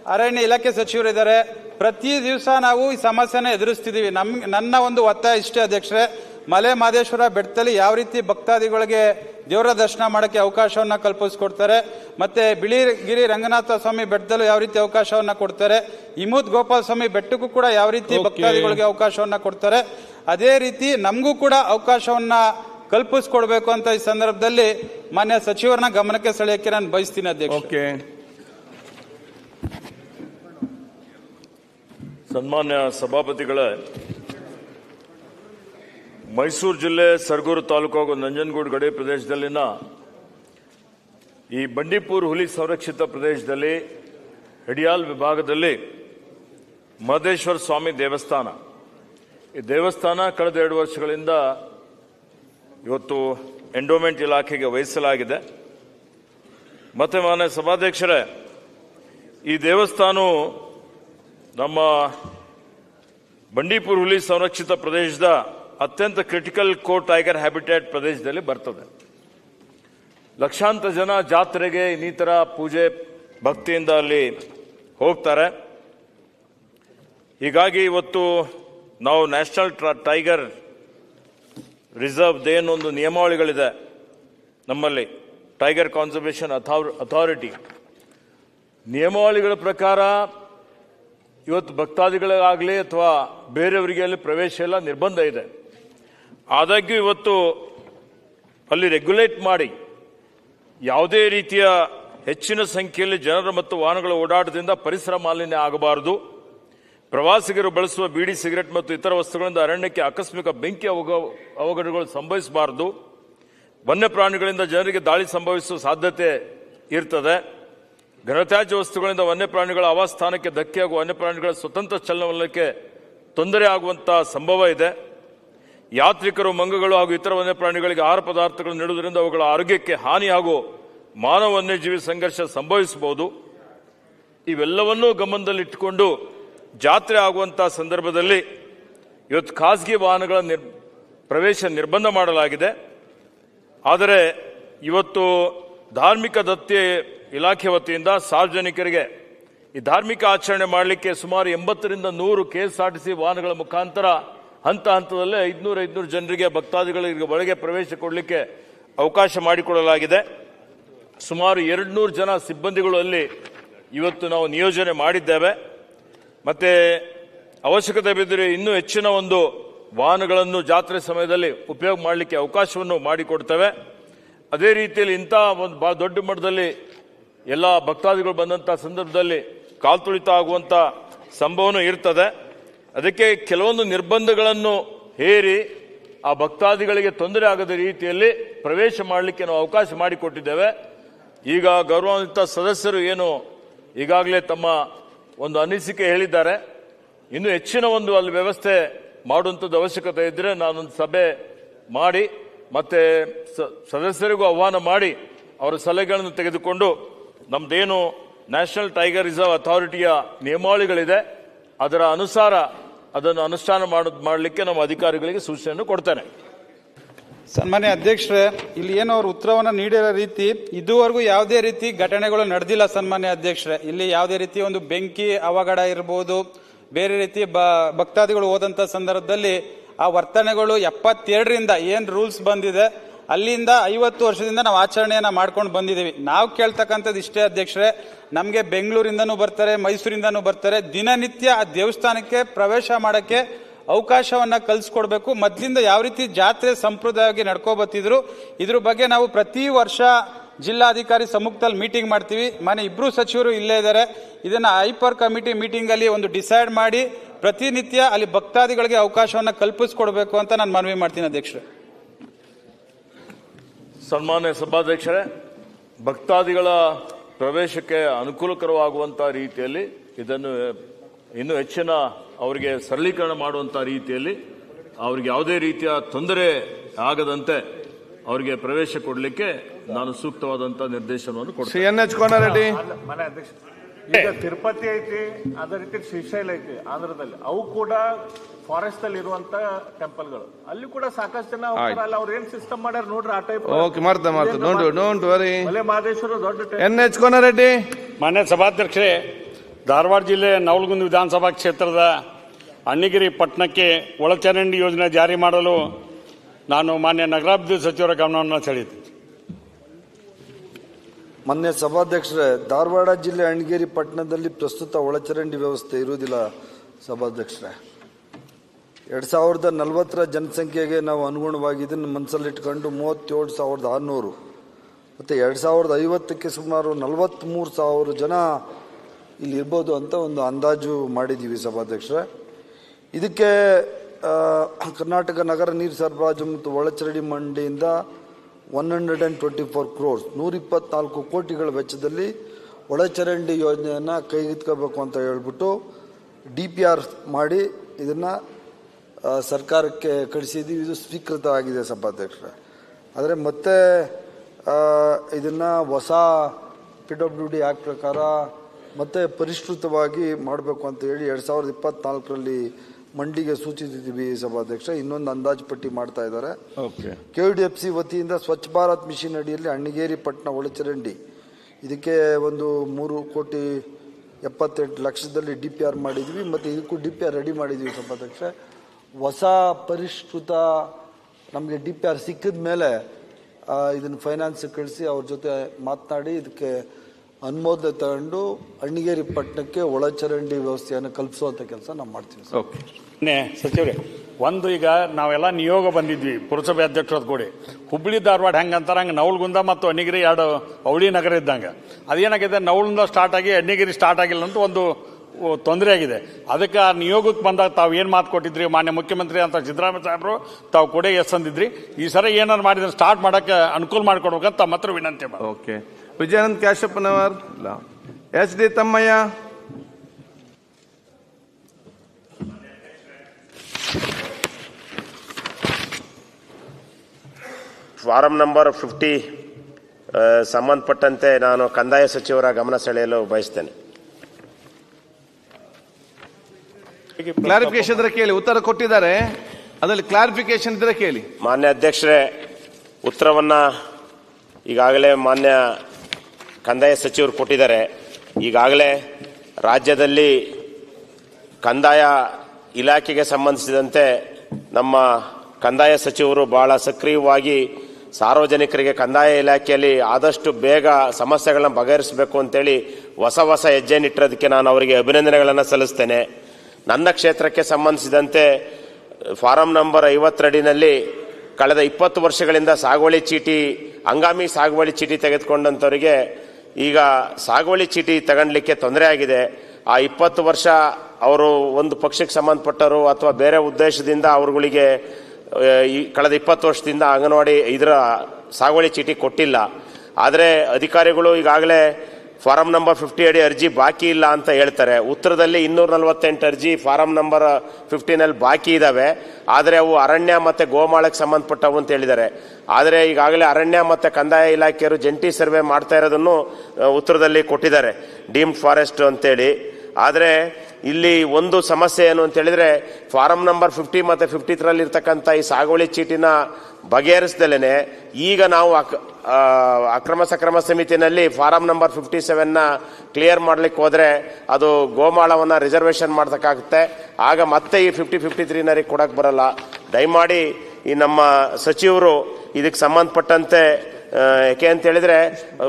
ಅರಣ್ಯ ಇಲಾಖೆ ಸಚಿವರು ಇದ್ದಾರೆ ಪ್ರತಿ ದಿವಸ ನಾವು ಈ ಸಮಸ್ಯೆನ ಎದುರಿಸ್ತಿದ್ದೀವಿ. ನಮ್ ನನ್ನ ಒಂದು ಒತ್ತಾಯ ಇಷ್ಟೇ ಅಧ್ಯಕ್ಷರೇ. ಮಲೆ ಮಾದೇಶ್ವರ ಬೆಟ್ಟದಲ್ಲಿ ಯಾವ ರೀತಿ ಭಕ್ತಾದಿಗಳಿಗೆ ದೇವರ ದರ್ಶನ ಮಾಡೋಕ್ಕೆ ಅವಕಾಶವನ್ನು ಕಲ್ಪಿಸ್ಕೊಡ್ತಾರೆ ಮತ್ತು ಬಿಳಿಗಿರಿ ರಂಗನಾಥ ಸ್ವಾಮಿ ಬೆಟ್ಟದಲ್ಲೂ ಯಾವ ರೀತಿ ಅವಕಾಶವನ್ನು ಕೊಡ್ತಾರೆ ಇಮೂದ್ ಗೋಪಾಲ ಸ್ವಾಮಿ ಬೆಟ್ಟಕ್ಕೂ ಕೂಡ ಯಾವ ರೀತಿ ಭಕ್ತಾದಿಗಳಿಗೆ ಅವಕಾಶವನ್ನು ಕೊಡ್ತಾರೆ ಅದೇ ರೀತಿ ನಮಗೂ ಕೂಡ ಅವಕಾಶವನ್ನು ಕಲ್ಪಿಸ್ಕೊಡ್ಬೇಕು ಅಂತ ಈ ಸಂದರ್ಭದಲ್ಲಿ ಮಾನ್ಯ ಸಚಿವರನ್ನ ಗಮನಕ್ಕೆ ಸೆಳೆಯೋಕ್ಕೆ ನಾನು ಬಯಸ್ತೀನಿ ಅಧ್ಯಕ್ಷ ಓಕೆ ಸನ್ಮಾನ್ಯ ಸಭಾಪತಿಗಳೇ ಮೈಸೂರು ಜಿಲ್ಲೆ ಸರ್ಗೂರು ತಾಲೂಕು ಹಾಗೂ ನಂಜನಗೂಡು ಗಡಿ ಪ್ರದೇಶದಲ್ಲಿನ ಈ ಬಂಡೀಪುರ ಹುಲಿ ಸಂರಕ್ಷಿತ ಪ್ರದೇಶದಲ್ಲಿ ಹಿಡಿಯಾಲ್ ವಿಭಾಗದಲ್ಲಿ ಮಹದೇಶ್ವರ ಸ್ವಾಮಿ ದೇವಸ್ಥಾನ. ಈ ದೇವಸ್ಥಾನ ಕಳೆದ ಎರಡು ವರ್ಷಗಳಿಂದ ಇವತ್ತು ಎಂಡೋಮೆಂಟ್ ಇಲಾಖೆಗೆ ವಹಿಸಲಾಗಿದೆ. ಮತ್ತೆ ಮಾನ್ಯ ಸಭಾಧ್ಯಕ್ಷರೇ, ಈ ದೇವಸ್ಥಾನವು ನಮ್ಮ ಬಂಡೀಪುರ ಹುಲಿ ಸಂರಕ್ಷಿತ ಪ್ರದೇಶದ ಅತ್ಯಂತ ಕ್ರಿಟಿಕಲ್ ಕೋ ಟೈಗರ್ ಹ್ಯಾಬಿಟೇಟ್ ಪ್ರದೇಶದಲ್ಲಿ ಬರ್ತದೆ. ಲಕ್ಷಾಂತರ ಜನ ಜಾತ್ರೆಗೆ ಇನ್ನಿತರ ಪೂಜೆ ಭಕ್ತಿಯಿಂದ ಅಲ್ಲಿ ಹೋಗ್ತಾರೆ. ಹೀಗಾಗಿ ಇವತ್ತು ನಾವು ನ್ಯಾಷನಲ್ ಟೈಗರ್ ರಿಸರ್ವ್ ಏನೊಂದು ನಿಯಮಾವಳಿಗಳಿದೆ ನಮ್ಮಲ್ಲಿ. ಟೈಗರ್ ಕಾನ್ಸರ್ವೇಷನ್ ಅಥಾರಿಟಿ ನಿಯಮಾವಳಿಗಳ ಪ್ರಕಾರ ಇವತ್ತು ಭಕ್ತಾದಿಗಳಾಗಲಿ ಅಥವಾ ಬೇರೆಯವರಿಗೆ ಅಲ್ಲಿ ಪ್ರವೇಶ ಎಲ್ಲ ನಿರ್ಬಂಧ ಇದೆ. ಆದಾಗ್ಯೂ ಇವತ್ತು ಅಲ್ಲಿ ರೆಗ್ಯುಲೇಟ್ ಮಾಡಿ ಯಾವುದೇ ರೀತಿಯ ಹೆಚ್ಚಿನ ಸಂಖ್ಯೆಯಲ್ಲಿ ಜನರ ಮತ್ತು ವಾಹನಗಳ ಓಡಾಟದಿಂದ ಪರಿಸರ ಮಾಲಿನ್ಯ ಆಗಬಾರದು. ಪ್ರವಾಸಿಗರು ಬಳಸುವ ಬೀಡಿ ಸಿಗರೆಟ್ ಮತ್ತು ಇತರ ವಸ್ತುಗಳಿಂದ ಅರಣ್ಯಕ್ಕೆ ಆಕಸ್ಮಿಕ ಬೆಂಕಿ ಅವಘ, ಅವಘಡಗಳು ಸಂಭವಿಸಬಾರದು. ವನ್ಯಪ್ರಾಣಿಗಳಿಂದ ಜನರಿಗೆ ದಾಳಿ ಸಂಭವಿಸುವ ಸಾಧ್ಯತೆ ಇರ್ತದೆ. ಘನತ್ಯಾಜ್ಯ ವಸ್ತುಗಳಿಂದ ವನ್ಯಪ್ರಾಣಿಗಳ ಆವಾಸ್ಥಾನಕ್ಕೆ ಧಕ್ಕೆಯಾಗುವ ವನ್ಯಪ್ರಾಣಿಗಳ ಸ್ವತಂತ್ರ ಚಲನವಲನಕ್ಕೆ ತೊಂದರೆ ಆಗುವಂತ ಸಂಭವ ಇದೆ. ಯಾತ್ರಿಕರು, ಮಂಗಗಳು ಹಾಗೂ ಇತರ ವನ್ಯಪ್ರಾಣಿಗಳಿಗೆ ಆಹಾರ ಪದಾರ್ಥಗಳನ್ನು ನೀಡುವುದರಿಂದ ಅವುಗಳ ಆರೋಗ್ಯಕ್ಕೆ ಹಾನಿ ಹಾಗೂ ಮಾನವ ವನ್ಯಜೀವಿ ಸಂಘರ್ಷ ಸಂಭವಿಸಬಹುದು. ಇವೆಲ್ಲವನ್ನೂ ಗಮನದಲ್ಲಿಟ್ಟುಕೊಂಡು ಜಾತ್ರೆ ಆಗುವಂತಹ ಸಂದರ್ಭದಲ್ಲಿ ಇವತ್ತು ಖಾಸಗಿ ವಾಹನಗಳ ನಿರ್, ಪ್ರವೇಶ ನಿರ್ಬಂಧ ಮಾಡಲಾಗಿದೆ. ಆದರೆ ಇವತ್ತು ಧಾರ್ಮಿಕ ದತ್ತಿ ಇಲಾಖೆ ವತಿಯಿಂದ ಸಾರ್ವಜನಿಕರಿಗೆ ಈ ಧಾರ್ಮಿಕ ಆಚರಣೆ ಮಾಡಲಿಕ್ಕೆ ಸುಮಾರು ಎಂಬತ್ತರಿಂದ ನೂರು ಕೆಎಸ್ಆರ್ ಟಿ ಸಿ ವಾಹನಗಳ ಮುಖಾಂತರ ಹಂತ ಹಂತದಲ್ಲೇ ಐದುನೂರು ಐದ್ನೂರು ಜನರಿಗೆ, ಭಕ್ತಾದಿಗಳಿಗೆ ಒಳಗೆ ಪ್ರವೇಶ ಕೊಡಲಿಕ್ಕೆ ಅವಕಾಶ ಮಾಡಿಕೊಡಲಾಗಿದೆ. ಸುಮಾರು ಎರಡು ನೂರು ಜನ ಸಿಬ್ಬಂದಿಗಳು ಅಲ್ಲಿ ಇವತ್ತು ನಾವು ನಿಯೋಜನೆ ಮಾಡಿದ್ದೇವೆ. ಮತ್ತೆ ಅವಶ್ಯಕತೆ ಬಿದ್ದರೆ ಇನ್ನೂ ಹೆಚ್ಚಿನ ಒಂದು ವಾಹನಗಳನ್ನು ಜಾತ್ರೆ ಸಮಯದಲ್ಲಿ ಉಪಯೋಗ ಮಾಡಲಿಕ್ಕೆ ಅವಕಾಶವನ್ನು ಮಾಡಿಕೊಡ್ತೇವೆ. ಅದೇ ರೀತಿಯಲ್ಲಿ ಇಂಥ ಒಂದು ಬಹಳ ದೊಡ್ಡ ಮಟ್ಟದಲ್ಲಿ ಎಲ್ಲ ಭಕ್ತಾದಿಗಳು ಬಂದಂಥ ಸಂದರ್ಭದಲ್ಲಿ ಕಾಲ್ತುಳಿತ ಆಗುವಂಥ ಸಂಭವನೂ ಇರ್ತದೆ. ಅದಕ್ಕೆ ಕೆಲವೊಂದು ನಿರ್ಬಂಧಗಳನ್ನು ಹೇರಿ ಆ ಭಕ್ತಾದಿಗಳಿಗೆ ತೊಂದರೆ ಆಗದ ರೀತಿಯಲ್ಲಿ ಪ್ರವೇಶ ಮಾಡಲಿಕ್ಕೆ ನಾವು ಅವಕಾಶ ಮಾಡಿಕೊಟ್ಟಿದ್ದೇವೆ. ಈಗ ಗೌರವಾನ್ವಿತ ಸದಸ್ಯರು ಏನು ಈಗಾಗಲೇ ತಮ್ಮ ಒಂದು ಅನಿಸಿಕೆ ಹೇಳಿದ್ದಾರೆ. ಇನ್ನು ಹೆಚ್ಚಿನ ಒಂದು ಅಲ್ಲಿ ವ್ಯವಸ್ಥೆ ಮಾಡುವಂಥದ್ದು ಅವಶ್ಯಕತೆ ಇದ್ದರೆ ನಾನೊಂದು ಸಭೆ ಮಾಡಿ, ಮತ್ತೆ ಸದಸ್ಯರಿಗೂ ಆಹ್ವಾನ ಮಾಡಿ ಅವರ ಸಲಹೆಗಳನ್ನು ತೆಗೆದುಕೊಂಡು ನಮ್ಮದೇನು ನ್ಯಾಷನಲ್ ಟೈಗರ್ ರಿಸರ್ವ್ ಅಥಾರಿಟಿಯ ನಿಯಮಾವಳಿಗಳಿದೆ. ಅದರ ಅನುಸಾರ ಅದನ್ನು ಅನುಷ್ಠಾನ ಮಾಡೋದು ಮಾಡಲಿಕ್ಕೆ ನಮ್ಮ ಅಧಿಕಾರಿಗಳಿಗೆ ಸೂಚನೆಯನ್ನು ಕೊಡ್ತೇನೆ. ಸನ್ಮಾನ್ಯ ಅಧ್ಯಕ್ಷರೇ, ಇಲ್ಲಿ ಏನು ಅವರು ಉತ್ತರವನ್ನು ನೀಡಿರೋ ರೀತಿ ಇದುವರೆಗೂ ಯಾವುದೇ ರೀತಿ ಘಟನೆಗಳು ನಡೆದಿಲ್ಲ ಸನ್ಮಾನ್ಯ ಅಧ್ಯಕ್ಷರೇ. ಇಲ್ಲಿ ಯಾವುದೇ ರೀತಿ ಒಂದು ಬೆಂಕಿ, ಅವಘಡ ಇರ್ಬೋದು, ಬೇರೆ ರೀತಿ ಬ, ಭಕ್ತಾದಿಗಳು ಹೋದಂಥ ಸಂದರ್ಭದಲ್ಲಿ ಆ ವರ್ತನೆಗಳು ಎಪ್ಪತ್ತೆರಡರಿಂದ ಏನು ರೂಲ್ಸ್ ಬಂದಿದೆ ಅಲ್ಲಿಂದ ಐವತ್ತು ವರ್ಷದಿಂದ ನಾವು ಆಚರಣೆಯನ್ನು ಮಾಡ್ಕೊಂಡು ಬಂದಿದ್ದೀವಿ. ನಾವು ಕೇಳ್ತಕ್ಕಂಥದ್ದು ಇಷ್ಟೇ ಅಧ್ಯಕ್ಷರೇ, ನಮಗೆ ಬೆಂಗಳೂರಿಂದನೂ ಬರ್ತಾರೆ, ಮೈಸೂರಿಂದನೂ ಬರ್ತಾರೆ. ದಿನನಿತ್ಯ ಆ ದೇವಸ್ಥಾನಕ್ಕೆ ಪ್ರವೇಶ ಮಾಡೋಕ್ಕೆ ಅವಕಾಶವನ್ನು ಕಲ್ಸ್ಕೊಡ್ಬೇಕು. ಮೊದಲಿಂದ ಯಾವ ರೀತಿ ಜಾತ್ರೆ ಸಂಪ್ರದಾಯವಾಗಿ ನಡ್ಕೋಬತ್ತಿದ್ರು, ಇದ್ರ ಬಗ್ಗೆ ನಾವು ಪ್ರತಿ ವರ್ಷ ಜಿಲ್ಲಾಧಿಕಾರಿ ಸಮ್ಮುಖದಲ್ಲಿ ಮೀಟಿಂಗ್ ಮಾಡ್ತೀವಿ. ಮನೆ ಇಬ್ಬರು ಸಚಿವರು ಇಲ್ಲೇ ಇದ್ದಾರೆ ಇದನ್ನು ಹೈಪರ್ ಕಮಿಟಿ ಮೀಟಿಂಗಲ್ಲಿ ಒಂದು ಡಿಸೈಡ್ ಮಾಡಿ ಪ್ರತಿನಿತ್ಯ ಅಲ್ಲಿ ಭಕ್ತಾದಿಗಳಿಗೆ ಅವಕಾಶವನ್ನು ಕಲ್ಪಿಸ್ಕೊಡ್ಬೇಕು ಅಂತ ನಾನು ಮನವಿ ಮಾಡ್ತೀನಿ ಅಧ್ಯಕ್ಷರೇ. ಸನ್ಮಾನ್ಯ ಸಭಾಧ್ಯಕ್ಷರೇ ಭಕ್ತಾದಿಗಳ ಪ್ರವೇಶಕ್ಕೆ ಅನುಕೂಲಕರವಾಗುವಂಥ ರೀತಿಯಲ್ಲಿ ಇದನ್ನು ಇನ್ನೂ ಹೆಚ್ಚಿನ ಅವರಿಗೆ ಸರಳೀಕರಣ ಮಾಡುವಂಥ ರೀತಿಯಲ್ಲಿ ಅವ್ರಿಗೆ ಯಾವುದೇ ರೀತಿಯ ತೊಂದರೆ ಆಗದಂತೆ ಅವರಿಗೆ ಪ್ರವೇಶ ಕೊಡಲಿಕ್ಕೆ ನಾನು ಸೂಕ್ತವಾದಂಥ ನಿರ್ದೇಶನವನ್ನು ಕೊಡ್ತೇನೆ. ಈಗ ತಿರುಪತಿ ಐತಿ ಅದೇ ರೀತಿ ಶ್ರೀಶೈಲ ಐತಿ ಆಂಧ್ರದಲ್ಲಿ. ಅವು ಕೂಡ ಫಾರೆಸ್ಟ್ ಅಲ್ಲಿ ಇರುವಂತ ಟೆಂಪಲ್ಗಳು. ಅಲ್ಲಿ ಕೂಡ ಸಾಕಷ್ಟು ಜನ ಹೋಗ್ತಾರಲ್ಲ ಅವ್ರು ಏನ್ ಸಿಸ್ಟಮ್ ಮಾಡ್ಯಾರ ನೋಡ್ರಿ ಆ ಟೈಪ್ ಓಕೆ ಮರ್ತ ಮರ್ತ. Don't don't worry Male Mahadeshwara ದೊಡ್ಡ ಎನ್ ಎಚ್ ಕೋನಾರೆಡ್ಡಿ. ಮಾನ್ಯ ಸಭಾಧ್ಯಕ್ಷರೇ ಧಾರವಾಡ ಜಿಲ್ಲೆ ನವಲಗುಂದ ವಿಧಾನಸಭಾ ಕ್ಷೇತ್ರದ ಅಣ್ಣಿಗಿರಿ ಪಟ್ಟಣಕ್ಕೆ ಒಳಚರಂಡಿ ಯೋಜನೆ ಜಾರಿ ಮಾಡಲು ನಾನು ಮಾನ್ಯ ನಗರಾಭಿವೃದ್ಧಿ ಸಚಿವರ ಗಮನವನ್ನು ಸೆಳೆಯುತ್ತೇನೆ ಮೊನ್ನೆ ಸಭಾಧ್ಯಕ್ಷರೇ, ಧಾರವಾಡ ಜಿಲ್ಲೆ ಅಣಗೇರಿ ಪಟ್ಟಣದಲ್ಲಿ ಪ್ರಸ್ತುತ ಒಳಚರಂಡಿ ವ್ಯವಸ್ಥೆ ಇರುವುದಿಲ್ಲ ಸಭಾಧ್ಯಕ್ಷರೇ. ಎರಡು ಸಾವಿರದ ನಲವತ್ತರ ಜನಸಂಖ್ಯೆಗೆ ನಾವು ಅನುಗುಣವಾಗಿ ಇದನ್ನು ಮನಸ್ಸಲ್ಲಿಟ್ಕೊಂಡು ಮೂವತ್ತೇಳು ಸಾವಿರದ ಆರುನೂರು. ಮತ್ತು ಎರಡು ಸಾವಿರದ ಐವತ್ತಕ್ಕೆ ಸುಮಾರು ನಲವತ್ತ್ಮೂರು ಸಾವಿರ ಜನ ಇಲ್ಲಿ ಇರ್ಬೋದು ಅಂತ ಒಂದು ಅಂದಾಜು ಮಾಡಿದ್ದೀವಿ ಸಭಾಧ್ಯಕ್ಷರೇ. ಇದಕ್ಕೆ ಕರ್ನಾಟಕ ನಗರ ನೀರು ಸರಬರಾಜು ಮತ್ತು ಒಳಚರಂಡಿ ಮಂಡಿಯಿಂದ one hundred and twenty four crores ನೂರಿಪ್ಪತ್ನಾಲ್ಕು ಕೋಟಿಗಳ ವೆಚ್ಚದಲ್ಲಿ ಒಳಚರಂಡಿ ಯೋಜನೆಯನ್ನು ಕೈಗೆತ್ಕೋಬೇಕು ಅಂತ ಹೇಳ್ಬಿಟ್ಟು ಡಿ ಪಿ ಆರ್ ಮಾಡಿ ಇದನ್ನು ಸರ್ಕಾರಕ್ಕೆ ಕಳಿಸಿದ್ದೀವಿ. ಇದು ಸ್ವೀಕೃತ ಆಗಿದೆ ಸಭಾಧ್ಯಕ್ಷರೇ. ಆದರೆ ಮತ್ತೆ ಇದನ್ನು ಹೊಸ ಪಿ ಡಬ್ಲ್ಯೂ ಡಿ ಆ್ಯಕ್ಟ್ ಪ್ರಕಾರ ಮತ್ತೆ ಪರಿಷ್ಕೃತವಾಗಿ ಮಾಡಬೇಕು ಅಂತ ಹೇಳಿ ಎರಡು ಸಾವಿರದ ಇಪ್ಪತ್ನಾಲ್ಕರಲ್ಲಿ ಮಂಡಿಗೆ ಸೂಚಿಸಿದ್ದೀವಿ ಸಭಾಧ್ಯಕ್ಷ. ಇನ್ನೊಂದು ಅಂದಾಜು ಪಟ್ಟಿ ಮಾಡ್ತಾ ಇದ್ದಾರೆ. Okay. K D F C ವತಿಯಿಂದ ಸ್ವಚ್ಛ ಭಾರತ್ ಮಿಷನ್ ಅಡಿಯಲ್ಲಿ ಅಣ್ಣಿಗೇರಿ ಪಟ್ಟಣ ಒಳಚರಂಡಿ. ಇದಕ್ಕೆ ಒಂದು ಮೂರು ಕೋಟಿ ಎಪ್ಪತ್ತೆಂಟು ಲಕ್ಷದಲ್ಲಿ ಡಿ ಪಿ ಆರ್ ಮಾಡಿದ್ವಿ. ಮತ್ತು ಇದಕ್ಕೂ ಡಿ ಪಿ ಆರ್ ರೆಡಿ ಮಾಡಿದ್ವಿ ಸಭಾಧ್ಯಕ್ಷ. ಹೊಸ ಪರಿಷ್ಕೃತ ನಮಗೆ ಡಿ ಪಿ ಆರ್ ಸಿಕ್ಕಿದ ಮೇಲೆ ಇದನ್ನು ಫೈನಾನ್ಸ್ ಕಳಿಸಿ ಅವ್ರ ಜೊತೆ ಮಾತನಾಡಿ ಇದಕ್ಕೆ ಅನುಮೋದನೆ ತಗೊಂಡು ಅಣ್ಣಿಗೇರಿ ಪಟ್ಟಣಕ್ಕೆ ಒಳಚರಂಡಿ ವ್ಯವಸ್ಥೆಯನ್ನು ಕಲ್ಪಿಸುವಂಥ ಕೆಲಸ ನಾವು ಮಾಡ್ತೀವಿ ಸರ್. ಓಕೆ. ನೇ ಸಚಿವರೇ ಒಂದು ಈಗ ನಾವೆಲ್ಲ ನಿಯೋಗ ಬಂದಿದ್ವಿ ಪುರಸಭೆ ಅಧ್ಯಕ್ಷರದ ಕೂಡಿ. ಹುಬ್ಳಿ ಧಾರವಾಡ ಹೆಂಗೆ ಅಂತಾರ ಹಂಗೆ ನವಲ್ಗುಂದ ಮತ್ತು ಅಣ್ಣಿಗಿರಿ ಎರಡು ಅವಳಿ ನಗರ ಇದ್ದಂಗೆ. ಅದೇನಾಗಿದೆ ನವಲಿಂದ ಸ್ಟಾರ್ಟ್ ಆಗಿ ಅಣ್ಣಿಗಿರಿ ಸ್ಟಾರ್ಟ್ ಆಗಿಲ್ಲ ಅಂತ ಒಂದು ತೊಂದರೆ ಆಗಿದೆ. ಅದಕ್ಕೆ ಆ ನಿಯೋಗಕ್ಕೆ ಬಂದಾಗ ತಾವು ಏನು ಮಾತು ಕೊಟ್ಟಿದ್ರಿ? ಮಾನ್ಯ ಮುಖ್ಯಮಂತ್ರಿ ಅಂತ ಸಿದ್ದರಾಮಯ್ಯ ಸಾಹೇಬರು ತಾವು ಕೊಡೆ ಎಸ್ ಅಂದಿದ್ರಿ. ಈ ಸರಿ ಏನಾರು ಮಾಡಿದ್ರೆ ಸ್ಟಾರ್ಟ್ ಮಾಡೋಕ್ಕೆ ಅನುಕೂಲ ಮಾಡಿಕೊಡ್ಬೇಕಂತ ತಮ್ಮ ಹತ್ರ ವಿನಂತಿ ಮಾಡಿ ಓಕೆ. ವಿಜಯಾನಂದ್ ಕ್ಯಾಶಪ್ಪನವರ್? ಇಲ್ಲ. H D Thammaiah? Form number fifty ಸಂಬಂಧಪಟ್ಟಂತೆ ನಾನು ಕಂದಾಯ ಸಚಿವರ ಗಮನ ಸೆಳೆಯಲು ಬಯಸ್ತೇನೆ. ಕ್ಲಾರಿಫಿಕೇಶನ್ ಇದ್ರೆ ಕೇಳಿ ಉತ್ತರ ಕೊಟ್ಟಿದ್ದಾರೆ. ಅದರಲ್ಲಿ ಕ್ಲಾರಿಫಿಕೇಶನ್ ಇದ್ರೆ ಕೇಳಿ. ಮಾನ್ಯ ಅಧ್ಯಕ್ಷರೇ ಉತ್ತರವನ್ನ ಈಗಾಗಲೇ ಮಾನ್ಯ ಕಂದಾಯ ಸಚಿವರು ಕೊಟ್ಟಿದ್ದಾರೆ. ಈಗಾಗಲೇ ರಾಜ್ಯದಲ್ಲಿ ಕಂದಾಯ ಇಲಾಖೆಗೆ ಸಂಬಂಧಿಸಿದಂತೆ ನಮ್ಮ ಕಂದಾಯ ಸಚಿವರು ಬಹಳ ಸಕ್ರಿಯವಾಗಿ ಸಾರ್ವಜನಿಕರಿಗೆ ಕಂದಾಯ ಇಲಾಖೆಯಲ್ಲಿ ಆದಷ್ಟು ಬೇಗ ಸಮಸ್ಯೆಗಳನ್ನ ಬಗೆಹರಿಸಬೇಕು ಅಂತೇಳಿ ಹೊಸ ಹೊಸ ಹೆಜ್ಜೆ ನಿಟ್ಟಿರೋದಕ್ಕೆ ನಾನು ಅವರಿಗೆ ಅಭಿನಂದನೆಗಳನ್ನು ಸಲ್ಲಿಸ್ತೇನೆ. ನನ್ನ ಕ್ಷೇತ್ರಕ್ಕೆ ಸಂಬಂಧಿಸಿದಂತೆ ಫಾರಂ ನಂಬರ್ ಐವತ್ತೆರಡಿನಲ್ಲಿ ಕಳೆದ ಇಪ್ಪತ್ತು ವರ್ಷಗಳಿಂದ ಸಾಗುವಳಿ ಚೀಟಿ, ಹಂಗಾಮಿ ಸಾಗುವಳಿ ಚೀಟಿ ತೆಗೆದುಕೊಂಡಂಥವರಿಗೆ ಈಗ ಸಾಗುವಳಿ ಚೀಟಿ ತಗೊಳ್ಲಿಕ್ಕೆ ತೊಂದರೆ ಆಗಿದೆ. ಆ ಇಪ್ಪತ್ತು ವರ್ಷ ಅವರು ಒಂದು ಪಕ್ಷಕ್ಕೆ ಸಂಬಂಧಪಟ್ಟರು ಅಥವಾ ಬೇರೆ ಉದ್ದೇಶದಿಂದ ಅವರುಗಳಿಗೆ ಈ ಕಳೆದ ಇಪ್ಪತ್ತು ವರ್ಷದಿಂದ ಅಂಗನವಾಡಿ ಇದರ ಸಾಗುವಳಿ ಚೀಟಿ ಕೊಟ್ಟಿಲ್ಲ. ಆದರೆ ಅಧಿಕಾರಿಗಳು ಈಗಾಗಲೇ ಫಾರಂ ನಂಬರ್ ಫಿಫ್ಟಿ ಅಡಿ ಅರ್ಜಿ ಬಾಕಿ ಇಲ್ಲ ಅಂತ ಹೇಳ್ತಾರೆ. ಉತ್ತರದಲ್ಲಿ ಇನ್ನೂರ ನಲವತ್ತೆಂಟು ಅರ್ಜಿ ಫಾರಂ ನಂಬರ್ ಫಿಫ್ಟೀನಲ್ಲಿ ಬಾಕಿ ಇದ್ದಾವೆ ಆದರೆ ಅವು ಅರಣ್ಯ ಮತ್ತು ಗೋಮಾಳಕ್ಕೆ ಸಂಬಂಧಪಟ್ಟವು ಅಂತ ಹೇಳಿದ್ದಾರೆ. ಆದರೆ ಈಗಾಗಲೇ ಅರಣ್ಯ ಮತ್ತು ಕಂದಾಯ ಇಲಾಖೆಯವರು ಜಂಟಿ ಸರ್ವೆ ಮಾಡ್ತಾ ಇರೋದನ್ನು ಉತ್ತರದಲ್ಲಿ ಕೊಟ್ಟಿದ್ದಾರೆ. ಡೀಮ್ಡ್ ಫಾರೆಸ್ಟ್ ಅಂತೇಳಿ. ಆದರೆ ಇಲ್ಲಿ ಒಂದು ಸಮಸ್ಯೆ ಏನು ಅಂತ ಹೇಳಿದ್ರೆ ಫಾರಂ ನಂಬರ್ ಫಿಫ್ಟಿ ಮತ್ತು ಫಿಫ್ಟಿ ತ್ರಲ್ಲಿ ಇರ್ತಕ್ಕಂಥ ಈ ಸಾಗುವಳಿ ಚೀಟಿನ ಬಗೆಹರಿಸ್ದಲೇ ಈಗ ನಾವು ಅಕ್ರಮ ಸಕ್ರಮ ಸಮಿತಿನಲ್ಲಿ ಫಾರಂ ನಂಬರ್ ಫಿಫ್ಟಿ ಸೆವೆನ್ನ ಕ್ಲಿಯರ್ ಮಾಡಲಿಕ್ಕೆ ಹೋದರೆ ಅದು ಗೋಮಾಳವನ್ನು ರಿಸರ್ವೇಷನ್ ಮಾಡ್ತಕ್ಕಾಗುತ್ತೆ ಆಗ ಮತ್ತೆ ಈ ಫಿಫ್ಟಿ ಫಿಫ್ಟಿ ತ್ರೀನರಿಗೆ ಕೊಡೋಕ್ಕೆ ಬರಲ್ಲ. ದಯಮಾಡಿ ಈ ನಮ್ಮ ಸಚಿವರು ಇದಕ್ಕೆ ಸಂಬಂಧಪಟ್ಟಂತೆ ಯಾಕೆ ಅಂತ ಹೇಳಿದ್ರೆ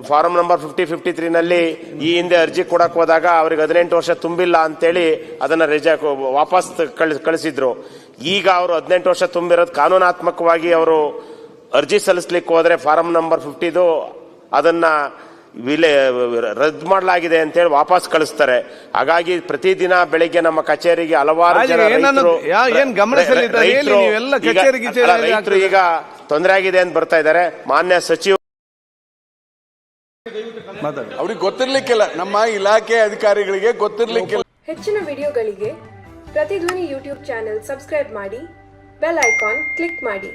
ಫಾರಂ ನಂಬರ್ ಫಿಫ್ಟಿ ಫಿಫ್ಟಿ ತ್ರೀನಲ್ಲಿ ಈ ಹಿಂದೆ ಅರ್ಜಿ ಕೊಡಕ್ ಹೋದಾಗ ಅವ್ರಿಗೆ ಹದಿನೆಂಟು ವರ್ಷ ತುಂಬಿಲ್ಲ ಅಂತೇಳಿ ಅದನ್ನ ರಿಜಾ ವಾಪಸ್ ಕಳಿಸ್ ಕಳಿಸಿದ್ರು. ಈಗ ಅವರು ಹದಿನೆಂಟು ವರ್ಷ ತುಂಬಿರೋದು ಕಾನೂನಾತ್ಮಕವಾಗಿ ಅವರು ಅರ್ಜಿ ಸಲ್ಲಿಸ್ಲಿಕ್ಕೆ ಹೋದ್ರೆ ಫಾರಂ ನಂಬರ್ ಫಿಫ್ಟಿದು ಅದನ್ನ ವಿಲೆ ರದ್ದು ಮಾಡಲಾಗಿದೆ ಅಂತೇಳಿ ವಾಪಸ್ ಕಳಿಸ್ತಾರೆ. ಹಾಗಾಗಿ ಪ್ರತಿದಿನ ಬೆಳಿಗ್ಗೆ ನಮ್ಮ ಕಚೇರಿಗೆ ಹಲವಾರು ಜನ? ಹೇಳಿ, ರೈತರು ಈಗ ತೊಂದರೆ ಆಗಿದೆ ಅಂತ ಬರ್ತಾ ಇದ್ದಾರೆ. ಮಾನ್ಯ ಸಚಿವ ಅವ್ರಿಗೆ ಗೊತ್ತಿರ್ಲಿಕ್ಕಿಲ್ಲ. ನಮ್ಮ ಇಲಾಖೆ ಅಧಿಕಾರಿಗಳಿಗೆ ಗೊತ್ತಿರ್ಲಿಕ್ಕಿಲ್ಲ. ಹೆಚ್ಚಿನ ವಿಡಿಯೋಗಳಿಗೆ ಪ್ರತಿಧ್ವನಿ ಯೂಟ್ಯೂಬ್ ಚಾನೆಲ್ ಸಬ್ಸ್ಕ್ರೈಬ್ ಮಾಡಿ ಬೆಲ್ ಐಕಾನ್ ಕ್ಲಿಕ್ ಮಾಡಿ.